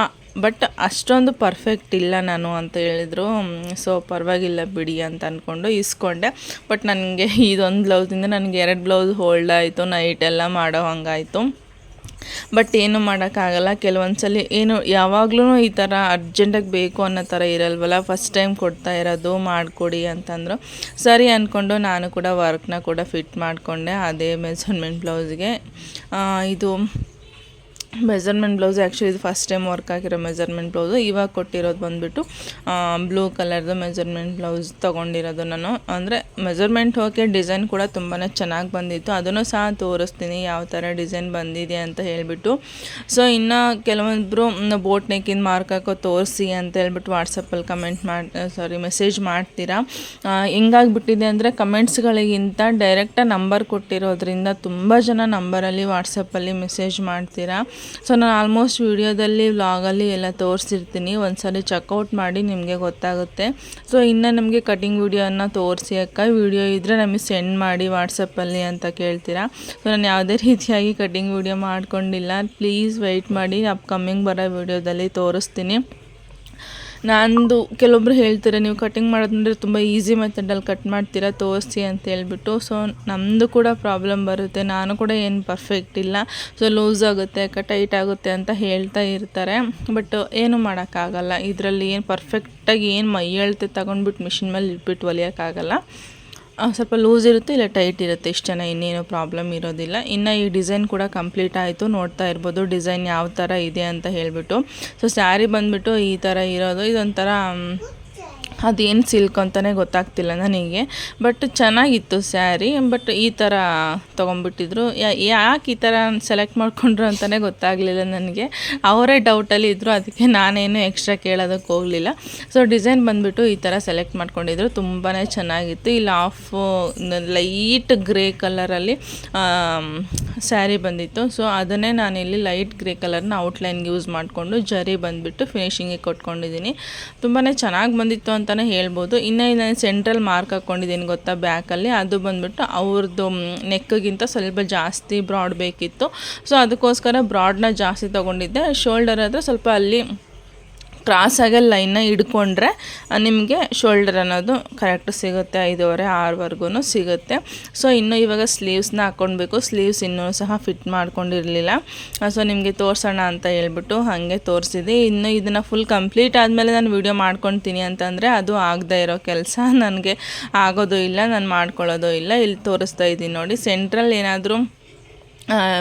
S1: ಬಟ್ ಅಷ್ಟೊಂದು ಪರ್ಫೆಕ್ಟ್ ಇಲ್ಲ ನಾನು ಅಂತ ಹೇಳಿದರು. ಸೊ ಪರವಾಗಿಲ್ಲ ಬಿಡಿ ಅಂತ ಅಂದ್ಕೊಂಡು ಇಸ್ಕೊಂಡೆ. ಬಟ್ ನನಗೆ ಇದೊಂದು ಬ್ಲೌಸಿಂದ ನನಗೆ ಎರಡು ಬ್ಲೌಸ್ ಹೋಲ್ಡ್ ಆಯಿತು ನೈಟ್ ಎಲ್ಲ ಮಾಡೋ ಹಂಗಾಯಿತು. ಬಟ್ ಏನು ಮಾಡೋಕ್ಕಾಗಲ್ಲ ಕೆಲವೊಂದು ಸಲ ಏನು ಯಾವಾಗಲೂ ಈ ಥರ ಅರ್ಜೆಂಟಾಗಿ ಬೇಕು ಅನ್ನೋ ಥರ ಇರಲ್ವಲ್ಲ ಫಸ್ಟ್ ಟೈಮ್ ಕೊಡ್ತಾ ಇರೋದು ಮಾಡಿಕೊಡಿ ಅಂತಂದರು. ಸರಿ ಅಂದ್ಕೊಂಡು ನಾನು ಕೂಡ ವರ್ಕ್ನ ಕೂಡ ಫಿಟ್ ಮಾಡಿಕೊಂಡೆ, ಅದೇ ಮೆಸರ್ಮೆಂಟ್ ಬ್ಲೌಸ್ಗೆ ಇದು ಮೆಜರ್ಮೆಂಟ್ ಬ್ಲೌಸ್ ಆ್ಯಕ್ಚುಲಿ ಇದು ಫಸ್ಟ್ ಟೈಮ್ ವರ್ಕ್ ಆಗಿರೋ ಮೆಸರ್ಮೆಂಟ್ ಬ್ಲೌಸು ಇವಾಗ ಕೊಟ್ಟಿರೋದು ಬಂದುಬಿಟ್ಟು ಬ್ಲೂ ಕಲರ್ದು ಮೆಸರ್ಮೆಂಟ್ ಬ್ಲೌಸ್ ತೊಗೊಂಡಿರೋದು ನಾನು. ಅಂದರೆ ಮೆಸರ್ಮೆಂಟ್ ಹೋಗಿ ಡಿಸೈನ್ ಕೂಡ ತುಂಬಾ ಚೆನ್ನಾಗಿ ಬಂದಿತ್ತು. ಅದನ್ನು ಸಹ ತೋರಿಸ್ತೀನಿ ಯಾವ ಥರ ಡಿಸೈನ್ ಬಂದಿದೆ ಅಂತ ಹೇಳಿಬಿಟ್ಟು. ಸೊ ಇನ್ನು ಕೆಲವೊಬ್ಬರು ಬೋಟ್ ನೆಕ್ಕಿಂದ ಮಾರ್ಕ್ ಹಾಕೋ ತೋರಿಸಿ ಅಂತ ಹೇಳ್ಬಿಟ್ಟು ವಾಟ್ಸಪ್ಪಲ್ಲಿ ಕಮೆಂಟ್ ಮಾಡಿ ಸಾರಿ ಮೆಸೇಜ್ ಮಾಡ್ತೀರಾ? ಹೆಂಗಾಗ್ಬಿಟ್ಟಿದೆ ಅಂದರೆ ಕಮೆಂಟ್ಸ್ಗಳಿಗಿಂತ ಡೈರೆಕ್ಟಾಗಿ ನಂಬರ್ ಕೊಟ್ಟಿರೋದ್ರಿಂದ ತುಂಬ ಜನ ನಂಬರಲ್ಲಿ ವಾಟ್ಸಪ್ಪಲ್ಲಿ ಮೆಸೇಜ್ ಮಾಡ್ತೀರಾ? ಸೊ ನಾನು ಆಲ್ಮೋಸ್ಟ್ ವಿಡಿಯೋದಲ್ಲಿ ವ್ಲಾಗಲ್ಲಿ ಎಲ್ಲ ತೋರಿಸಿರ್ತೀನಿ. ಒಂದ್ಸರಿ ಚೆಕ್ಔಟ್ ಮಾಡಿ ನಿಮಗೆ ಗೊತ್ತಾಗುತ್ತೆ. ಸೊ ಇನ್ನು ನಮಗೆ ಕಟಿಂಗ್ ವೀಡಿಯೋನ ತೋರಿಸಿ ಅಕ್ಕ ವಿಡಿಯೋ ಇದ್ದರೆ ನಮಗೆ ಸೆಂಡ್ ಮಾಡಿ ವಾಟ್ಸಪ್ಪಲ್ಲಿ ಅಂತ ಕೇಳ್ತೀರಾ. ಸೊ ನಾನು ಯಾವುದೇ ರೀತಿಯಾಗಿ ಕಟಿಂಗ್ ವೀಡಿಯೋ ಮಾಡ್ಕೊಂಡಿಲ್ಲ. ಪ್ಲೀಸ್ ವೆಯ್ಟ್ ಮಾಡಿ ಅಪ್ಕಮಿಂಗ್ ಬರೋ ವಿಡಿಯೋದಲ್ಲಿ ತೋರಿಸ್ತೀನಿ. ನಂದು ಕೆಲವೊಬ್ರು ಹೇಳ್ತಾರೆ, ನೀವು ಕಟಿಂಗ್ ಮಾಡೋದಂದ್ರೆ ತುಂಬ ಈಸಿ ಮೆಥಡಲ್ಲಿ ಕಟ್ ಮಾಡ್ತೀರಾ, ತೋರಿಸಿ ಅಂತ ಹೇಳ್ಬಿಟ್ಟು. ಸೊ ನಮ್ಮದು ಕೂಡ ಪ್ರಾಬ್ಲಮ್ ಬರುತ್ತೆ. ನಾನು ಕೂಡ ಏನು ಪರ್ಫೆಕ್ಟ್ ಇಲ್ಲ. ಸೊ ಲೂಸ್ ಆಗುತ್ತೆ ಟೈಟ್ ಆಗುತ್ತೆ ಅಂತ ಹೇಳ್ತಾ ಇರ್ತಾರೆ. ಬಟ್ ಏನು ಮಾಡೋಕ್ಕಾಗಲ್ಲ. ಇದರಲ್ಲಿ ಏನು ಪರ್ಫೆಕ್ಟಾಗಿ ಏನು ಮೈ ತಗೊಂಡ್ಬಿಟ್ಟು ಮಿಷಿನ್ ಮೇಲೆ ಇಟ್ಬಿಟ್ಟು ಹೊಲಿಯೋಕ್ಕಾಗಲ್ಲ ಸ್ವಲ್ಪ ಲೂಸ್ ಇರುತ್ತೆ ಇಲ್ಲ ಟೈಟ್ ಇರುತ್ತೆ, ಇಷ್ಟು ಜನ ಇನ್ನೇನು ಪ್ರಾಬ್ಲಮ್ ಇರೋದಿಲ್ಲ. ಇನ್ನು ಈ ಡಿಸೈನ್ ಕೂಡ ಕಂಪ್ಲೀಟ್ ಆಯಿತು, ನೋಡ್ತಾ ಇರ್ಬೋದು ಡಿಸೈನ್ ಯಾವ ಥರ ಇದೆ ಅಂತ ಹೇಳಿಬಿಟ್ಟು. ಸೊ ಸ್ಯಾರಿ ಬಂದುಬಿಟ್ಟು ಈ ಥರ ಇರೋದು, ಇದೊಂಥರ ಅದೇನು ಸಿಲ್ಕ್ ಅಂತಲೇ ಗೊತ್ತಾಗ್ತಿಲ್ಲ ನನಗೆ. ಬಟ್ ಚೆನ್ನಾಗಿತ್ತು ಸ್ಯಾರಿ ಬಟ್ ಈ ಥರ ತೊಗೊಂಬಿಟ್ಟಿದ್ರು ಯಾಕೆ ಈ ಥರ ಸೆಲೆಕ್ಟ್ ಮಾಡಿಕೊಂಡ್ರು ಅಂತಲೇ ಗೊತ್ತಾಗಲಿಲ್ಲ ನನಗೆ. ಅವರೇ ಡೌಟಲ್ಲಿ ಇದ್ದರು ಅದಕ್ಕೆ ನಾನೇನು ಎಕ್ಸ್ಟ್ರಾ ಕೇಳೋದಕ್ಕೆ ಹೋಗಲಿಲ್ಲ. ಸೊ ಡಿಸೈನ್ ಬಂದುಬಿಟ್ಟು ಈ ಥರ ಸೆಲೆಕ್ಟ್ ಮಾಡ್ಕೊಂಡಿದ್ರು. ತುಂಬಾ ಚೆನ್ನಾಗಿತ್ತು. ಇಲ್ಲಿ ಆಫ್ ಲೈಟ್ ಗ್ರೇ ಕಲರಲ್ಲಿ ಸ್ಯಾರಿ ಬಂದಿತ್ತು. ಸೊ ಅದನ್ನೇ ನಾನಿಲ್ಲಿ ಲೈಟ್ ಗ್ರೇ ಕಲರ್ನ ಔಟ್ಲೈನ್ಗೆ ಯೂಸ್ ಮಾಡಿಕೊಂಡು ಜರಿ ಬಂದುಬಿಟ್ಟು ಫಿನಿಷಿಂಗಿಗೆ ಕೊಟ್ಕೊಂಡಿದ್ದೀನಿ. ತುಂಬಾ ಚೆನ್ನಾಗಿ ಬಂದಿತ್ತು ಅಂತಲೇ ಹೇಳ್ಬೋದು. ಇನ್ನು ನಾನು ಸೆಂಟ್ರಲ್ ಮಾರ್ಕ್ ಹಾಕ್ಕೊಂಡಿದ್ದೀನಿ ಗೊತ್ತಾ ಬ್ಯಾಕಲ್ಲಿ ಅದು ಬಂದುಬಿಟ್ಟು ಅವ್ರದ್ದು ನೆಕ್ಗಿಂತ ಸ್ವಲ್ಪ ಜಾಸ್ತಿ ಬ್ರಾಡ್ ಬೇಕಿತ್ತು. ಸೊ ಅದಕ್ಕೋಸ್ಕರ ಬ್ರಾಡ್ನ ಜಾಸ್ತಿ ತೊಗೊಂಡಿದ್ದೆ. ಶೋಲ್ಡರ್ ಆದರೆ ಸ್ವಲ್ಪ ಅಲ್ಲಿ ಕ್ರಾಸಾಗೆ ಲೈನ್ನ ಹಿಡ್ಕೊಂಡ್ರೆ ನಿಮಗೆ ಶೋಲ್ಡರ್ ಅನ್ನೋದು ಕರೆಕ್ಟ್ ಸಿಗುತ್ತೆ, ಐದೂವರೆ ಆರುವರೆಗೂ ಸಿಗುತ್ತೆ. ಸೊ ಇನ್ನು ಇವಾಗ ಸ್ಲೀವ್ಸ್ನ ಹಾಕ್ಕೊಳ್ಬೇಕು ಸ್ಲೀವ್ಸ್ ಇನ್ನೂ ಸಹ ಫಿಟ್ ಮಾಡ್ಕೊಂಡಿರಲಿಲ್ಲ. ಸೊ ನಿಮಗೆ ತೋರಿಸೋಣ ಅಂತ ಹೇಳ್ಬಿಟ್ಟು ಹಾಗೆ ತೋರಿಸಿದೆ. ಇನ್ನು ಇದನ್ನು ಫುಲ್ ಕಂಪ್ಲೀಟ್ ಆದಮೇಲೆ ನಾನು ವೀಡಿಯೋ ಮಾಡ್ಕೊತೀನಿ ಅಂತಂದರೆ ಅದು ಆಗದೇ ಇರೋ ಕೆಲಸ. ನನಗೆ ಆಗೋದು ಇಲ್ಲ, ನಾನು ಮಾಡ್ಕೊಳ್ಳೋದು ಇಲ್ಲ. ಇಲ್ಲಿ ತೋರಿಸ್ತಾ ಇದ್ದೀನಿ ನೋಡಿ. ಸೆಂಟ್ರಲ್ ಏನಾದರೂ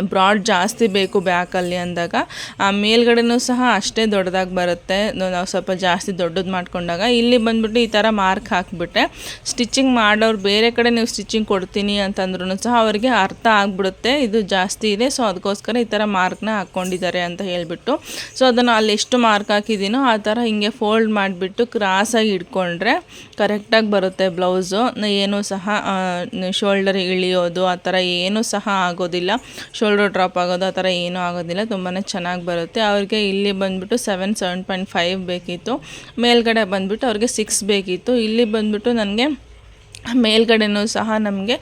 S1: ಬ್ರಾಡ್ ಜಾಸ್ತಿ ಬೇಕು ಬ್ಯಾಕಲ್ಲಿ ಅಂದಾಗ, ಆ, ಮೇಲ್ಗಡೆನೂ ಸಹ ಅಷ್ಟೇ ದೊಡ್ಡದಾಗಿ ಬರುತ್ತೆ. ನಾವು ಸ್ವಲ್ಪ ಜಾಸ್ತಿ ದೊಡ್ಡದು ಮಾಡ್ಕೊಂಡಾಗ. ಇಲ್ಲಿ ಬಂದ್ಬಿಟ್ಟು ಈ ಥರ ಮಾರ್ಕ್ ಹಾಕಿಬಿಟ್ರೆ ಸ್ಟಿಚಿಂಗ್ ಮಾಡೋರು ಬೇರೆ ಕಡೆ ನೀವು ಸ್ಟಿಚಿಂಗ್ ಕೊಡ್ತೀನಿ ಅಂತಂದ್ರೂ ಸಹ ಅವರಿಗೆ ಅರ್ಥ ಆಗಿಬಿಡುತ್ತೆ. ಇದು ಜಾಸ್ತಿ ಇದೆ, ಸೊ ಅದಕ್ಕೋಸ್ಕರ ಈ ಥರ ಮಾರ್ಕ್ನ ಹಾಕ್ಕೊಂಡಿದ್ದಾರೆ ಅಂತ ಹೇಳಿಬಿಟ್ಟು. ಸೊ ಅದನ್ನು ಅಲ್ಲಿ ಎಷ್ಟು ಮಾರ್ಕ್ ಹಾಕಿದ್ದೀನೋ ಆ ಥರ ಹಿಂಗೆ ಫೋಲ್ಡ್ ಮಾಡಿಬಿಟ್ಟು ಕ್ರಾಸಾಗಿ ಇಟ್ಕೊಂಡ್ರೆ ಕರೆಕ್ಟಾಗಿ ಬರುತ್ತೆ ಬ್ಲೌಸು. ಏನೂ ಸಹ ಶೋಲ್ಡರ್ ಇಳಿಯೋದು, ಆ ಥರ ಏನೂ ಸಹ ಆಗೋದಿಲ್ಲ. ಶೋಲ್ಡರ್ ಡ್ರಾಪ್ ಆಗೋದು ಆ ಥರ ಏನೂ ಆಗೋದಿಲ್ಲ ತುಂಬಾ ಚೆನ್ನಾಗಿ ಬರುತ್ತೆ. ಅವ್ರಿಗೆ ಇಲ್ಲಿ ಬಂದುಬಿಟ್ಟು ಸೆವೆನ್ ಸೆವೆನ್ ಪಾಯಿಂಟ್ ಫೈವ್ ಬೇಕಿತ್ತು. ಮೇಲ್ಗಡೆ ಬಂದುಬಿಟ್ಟು ಅವ್ರಿಗೆ ಸಿಕ್ಸ್ ಬೇಕಿತ್ತು. ಇಲ್ಲಿ ಬಂದುಬಿಟ್ಟು ನನಗೆ ಮೇಲ್ಗಡೆನೂ ಸಹ ನಮಗೆ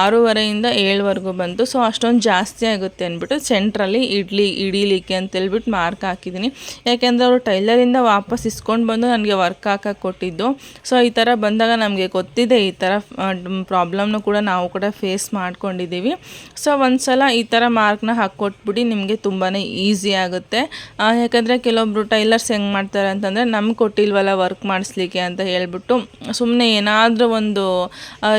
S1: ಆರೂವರೆಯಿಂದ ಏಳುವರೆಗೂ ಬಂತು. ಸೊ ಅಷ್ಟೊಂದು ಜಾಸ್ತಿ ಆಗುತ್ತೆ ಅಂದ್ಬಿಟ್ಟು ಸೆಂಟ್ರಲ್ಲಿ ಇಡ್ಲಿ, ಇಡೀಲಿಕ್ಕೆ ಅಂತೇಳ್ಬಿಟ್ಟು ಮಾರ್ಕ್ ಹಾಕಿದ್ದೀನಿ. ಯಾಕೆಂದರೆ ಅವರು ಟೈಲರಿಂದ ವಾಪಸ್ ಇಸ್ಕೊಂಡು ಬಂದು ನನಗೆ ವರ್ಕ್ ಹಾಕಕ್ಕೆ ಕೊಟ್ಟಿದ್ದು. ಸೊ ಈ ಥರ ಬಂದಾಗ ನಮಗೆ ಗೊತ್ತಿದೆ ಈ ಥರ ಪ್ರಾಬ್ಲಮ್ನು ಕೂಡ ನಾವು ಕೂಡ ಫೇಸ್ ಮಾಡ್ಕೊಂಡಿದ್ದೀವಿ. ಸೊ ಒಂದು ಸಲ ಈ ಥರ ಮಾರ್ಕ್ನ ಹಾಕ್ಕೊಟ್ಬಿಡಿ, ನಿಮಗೆ ತುಂಬಾ ಈಸಿ ಆಗುತ್ತೆ. ಯಾಕಂದರೆ ಕೆಲವೊಬ್ರು ಟೈಲರ್ಸ್ ಹೆಂಗೆ ಮಾಡ್ತಾರೆ ಅಂತಂದರೆ ನಮ್ಗೆ ಕೊಟ್ಟಿಲ್ವಲ್ಲ ವರ್ಕ್ ಮಾಡಿಸ್ಲಿಕ್ಕೆ ಅಂತ ಹೇಳ್ಬಿಟ್ಟು ಸುಮ್ಮನೆ ಏನಾದರೂ ಒಂದು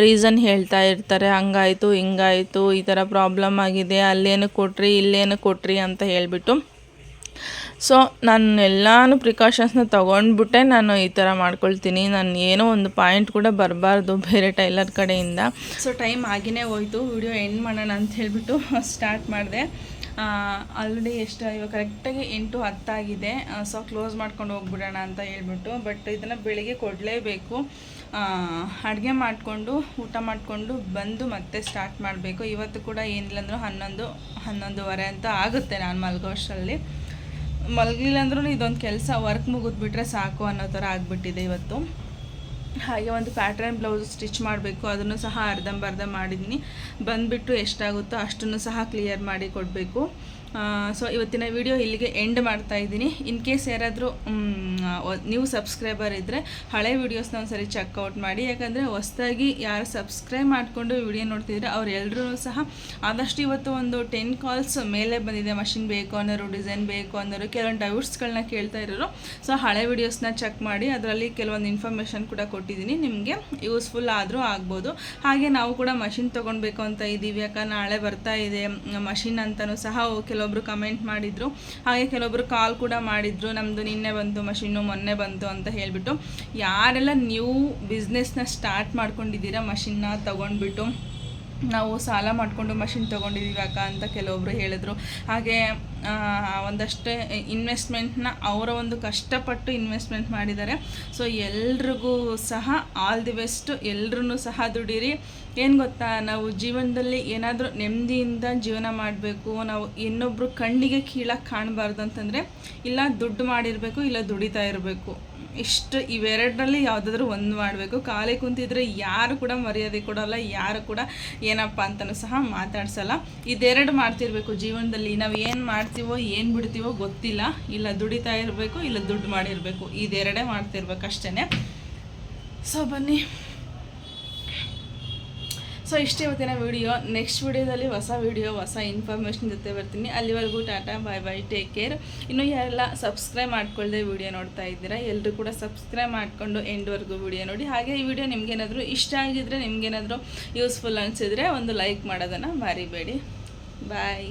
S1: ರೀಸನ್ ಹೇಳ್ತಾ ಇರ್ತಾರೆ, ಹಂಗಾಯಿತು, ಹಿಂಗಾಯಿತು, ಈ ಥರ ಪ್ರಾಬ್ಲಮ್ ಆಗಿದೆ, ಅಲ್ಲೇನು ಕೊಟ್ರಿ, ಇಲ್ಲೇನು ಕೊಟ್ರಿ ಅಂತ ಹೇಳಿಬಿಟ್ಟು. ಸೊ ನಾನು ಎಲ್ಲನೂ ಪ್ರಿಕಾಷನ್ಸ್ನ ತೊಗೊಂಡ್ಬಿಟ್ಟೆ, ನಾನು ಈ ಥರ ಮಾಡ್ಕೊಳ್ತೀನಿ. ನಾನು ಏನೋ ಒಂದು ಪಾಯಿಂಟ್ ಕೂಡ ಬರಬಾರ್ದು ಬೇರೆ ಟೈಲರ್ ಕಡೆಯಿಂದ. ಸೊ ಟೈಮ್ ಆಗಿನೇ ಹೋಯ್ತು ವಿಡಿಯೋ ಎಂಡ್ ಮಾಡೋಣ ಅಂತ ಹೇಳಿಬಿಟ್ಟು ಸ್ಟಾರ್ಟ್ ಮಾಡಿದೆ. ಆಲ್ರೆಡಿ ಎಷ್ಟು, ಇವಾಗ ಕರೆಕ್ಟಾಗಿ ಎಂಟು ಹತ್ತಾಗಿದೆ ಸೊ ಕ್ಲೋಸ್ ಮಾಡ್ಕೊಂಡು ಹೋಗ್ಬಿಡೋಣ ಅಂತ ಹೇಳ್ಬಿಟ್ಟು ಬಟ್ ಇದನ್ನು ಬೆಳಿಗ್ಗೆ ಕೊಡಲೇಬೇಕು. ಅಡುಗೆ ಮಾಡಿಕೊಂಡು, ಊಟ ಮಾಡಿಕೊಂಡು ಬಂದು ಮತ್ತೆ ಸ್ಟಾರ್ಟ್ ಮಾಡಬೇಕು. ಇವತ್ತು ಕೂಡ ಏನಿಲ್ಲ ಅಂದರೂ ಹನ್ನೊಂದು, ಹನ್ನೊಂದುವರೆ ಅಂತ ಆಗುತ್ತೆ ನಾನು ಮಲಗೋ ಅಷ್ಟರಲ್ಲಿ. ಮಲಗಲಿಲ್ಲ ಅಂದ್ರೂ ಇದೊಂದು ಕೆಲಸ ವರ್ಕ್ ಮುಗಿದ್ಬಿಟ್ರೆ ಸಾಕು ಅನ್ನೋ ಥರ ಆಗಿಬಿಟ್ಟಿದೆ ಇವತ್ತು. ಹಾಗೆ ಒಂದು ಪ್ಯಾಟ್ರನ್ ಬ್ಲೌಸ್ ಸ್ಟಿಚ್ ಮಾಡಬೇಕು, ಅದನ್ನು ಸಹ ಅರ್ಧಂಬರ್ಧ ಮಾಡಿದ್ದೀನಿ ಬಂದುಬಿಟ್ಟು ಎಷ್ಟಾಗುತ್ತೋ ಅಷ್ಟನ್ನು ಸಹ ಕ್ಲಿಯರ್ ಮಾಡಿ ಕೊಡಬೇಕು. ಸೊ ಇವತ್ತಿನ ವಿಡಿಯೋ ಇಲ್ಲಿಗೆ ಎಂಡ್ ಮಾಡ್ತಾ ಇದ್ದೀನಿ. ಇನ್ ಕೇಸ್ ಯಾರಾದರೂ ನ್ಯೂ ಸಬ್ಸ್ಕ್ರೈಬರ್ ಇದ್ದರೆ ಹಳೆ ವೀಡಿಯೋಸ್ನ ಒಂದ್ಸರಿ ಚೆಕ್ಔಟ್ ಮಾಡಿ. ಯಾಕಂದರೆ ಹೊಸದಾಗಿ ಯಾರು ಸಬ್ಸ್ಕ್ರೈಬ್ ಮಾಡಿಕೊಂಡು ವಿಡಿಯೋ ನೋಡ್ತಿದ್ರೆ ಅವರೆಲ್ಲರೂ ಸಹ ಆದಷ್ಟು ಇವತ್ತು ಒಂದು ಟೆನ್ ಕಾಲ್ಸ್ ಮೇಲೆ ಬಂದಿದೆ. ಮಷಿನ್ ಬೇಕು ಅನ್ನೋರು ಡಿಸೈನ್ ಬೇಕು ಅನ್ನೋರು, ಕೆಲವೊಂದು ಡೌಟ್ಸ್ಗಳನ್ನ ಕೇಳ್ತಾ ಇರೋರು. ಸೊ ಹಳೆ ವೀಡಿಯೋಸ್ನ ಚೆಕ್ ಮಾಡಿ, ಅದರಲ್ಲಿ ಕೆಲವೊಂದು ಇನ್ಫಾರ್ಮೇಷನ್ ಕೂಡ ಕೊಟ್ಟಿದ್ದೀನಿ. ನಿಮಗೆ ಯೂಸ್ಫುಲ್ ಆದರೂ ಆಗ್ಬೋದು. ಹಾಗೆ ನಾವು ಕೂಡ ಮಷಿನ್ ತೊಗೊಳ್ಬೇಕು ಅಂತ ಇದ್ದೀವಿ. ಯಾಕಂದ್ರೆ ನಾಳೆ ಬರ್ತಾ ಇದೆ ಮಷಿನ್ ಅಂತಲೂ ಸಹ ಕೆಲವು ಕೆಲವೊಬ್ರು ಕಮೆಂಟ್ ಮಾಡಿದ್ರು. ಹಾಗೆ ಕೆಲವೊಬ್ರು ಕಾಲ್ ಕೂಡ ಮಾಡಿದ್ರು. ನಮ್ದು ನಿನ್ನೆ ಬಂತು ಮಷಿನ್ನು ಮೊನ್ನೆ ಬಂತು ಅಂತ ಹೇಳಿಬಿಟ್ಟು. ಯಾರೆಲ್ಲ ನ್ಯೂ ಬಿಸ್ನೆಸ್ನ ಸ್ಟಾರ್ಟ್ ಮಾಡ್ಕೊಂಡಿದ್ದೀರಾ ಮಷಿನ್ನ ತೊಗೊಂಡ್ಬಿಟ್ಟು? ನಾವು ಸಾಲ ಮಾಡಿಕೊಂಡು ಮಷಿನ್ ತೊಗೊಂಡಿದ್ದೀವಿ ಅಕ್ಕ ಅಂತ ಕೆಲವೊಬ್ರು ಹೇಳಿದ್ರು. ಹಾಗೆ ಒಂದಷ್ಟೇ ಇನ್ವೆಸ್ಟ್ಮೆಂಟ್ನ ಅವರ ಒಂದು ಕಷ್ಟಪಟ್ಟು ಇನ್ವೆಸ್ಟ್ಮೆಂಟ್ ಮಾಡಿದ್ದಾರೆ. ಸೊ ಎಲ್ರಿಗೂ ಸಹ ಆಲ್ ದಿ ಬೆಸ್ಟ್ ಎಲ್ರೂ ಸಹ ದುಡೀರಿ. ಏನು ಗೊತ್ತಾ? ನಾವು ಜೀವನದಲ್ಲಿ ಏನಾದರೂ ನೆಮ್ಮದಿಯಿಂದ ಜೀವನ ಮಾಡಬೇಕು. ನಾವು ಇನ್ನೊಬ್ಬರು ಕಣ್ಣಿಗೆ ಕೀಳಾಗಿ ಕಾಣಬಾರ್ದು ಅಂತಂದರೆ, ಇಲ್ಲ ದುಡ್ಡು ಮಾಡಿರಬೇಕು, ಇಲ್ಲ ದುಡಿತಾ ಇರಬೇಕು. ಇಷ್ಟು ಇವೆರಡರಲ್ಲಿ ಯಾವುದಾದ್ರೂ ಒಂದು ಮಾಡಬೇಕು. ಖಾಲಿ ಕುಂತಿದ್ರೆ ಯಾರು ಕೂಡ ಮರ್ಯಾದೆ ಕೊಡೋಲ್ಲ, ಯಾರು ಕೂಡ ಏನಪ್ಪ ಅಂತಲೂ ಸಹ ಮಾತಾಡ್ಸಲ್ಲ. ಇದೆರಡು ಮಾಡ್ತಿರ್ಬೇಕು ಜೀವನದಲ್ಲಿ. ನಾವು ಏನು ಮಾಡ್ತೀವೋ, ಏನು ಬಿಡ್ತೀವೋ ಗೊತ್ತಿಲ್ಲ. ಇಲ್ಲ ದುಡಿತಾ ಇರಬೇಕು, ಇಲ್ಲ ದುಡ್ಡು ಮಾಡಿರಬೇಕು. ಇದೆರಡೇ ಮಾಡ್ತಿರ್ಬೇಕು ಅಷ್ಟೇ ಸೊ ಬನ್ನಿ. ಸೊ ಇಷ್ಟೇ ಇವತ್ತಿನ ವಿಡಿಯೋ ನೆಕ್ಸ್ಟ್ ವಿಡಿಯೋದಲ್ಲಿ ಹೊಸ ವಿಡಿಯೋ ಹೊಸ ಇನ್ಫಾರ್ಮೇಷನ್ ಜೊತೆ ಬರ್ತೀನಿ. ಅಲ್ಲಿವರೆಗೂ ಟಾಟಾ ಬಾಯ್ ಬೈ ಟೇಕ್ ಕೇರ್ ಇನ್ನೂ ಯಾರೆಲ್ಲ ಸಬ್ಸ್ಕ್ರೈಬ್ ಮಾಡ್ಕೊಳ್ಳದೆ ವಿಡಿಯೋ ನೋಡ್ತಾ ಇದ್ದೀರಾ ಎಲ್ಲರೂ ಕೂಡ ಸಬ್ಸ್ಕ್ರೈಬ್ ಮಾಡಿಕೊಂಡು ಎಂಡ್ವರೆಗೂ ವಿಡಿಯೋ ನೋಡಿ. ಹಾಗೆ ಈ ವಿಡಿಯೋ ನಿಮಗೇನಾದರೂ ಇಷ್ಟ ಆಗಿದ್ರೆ, ನಿಮಗೇನಾದರೂ ಯೂಸ್ಫುಲ್ ಅನಿಸಿದ್ರೆ ಒಂದು ಲೈಕ್ ಮಾಡೋದನ್ನು ಮರಿಬೇಡಿ. ಬಾಯ್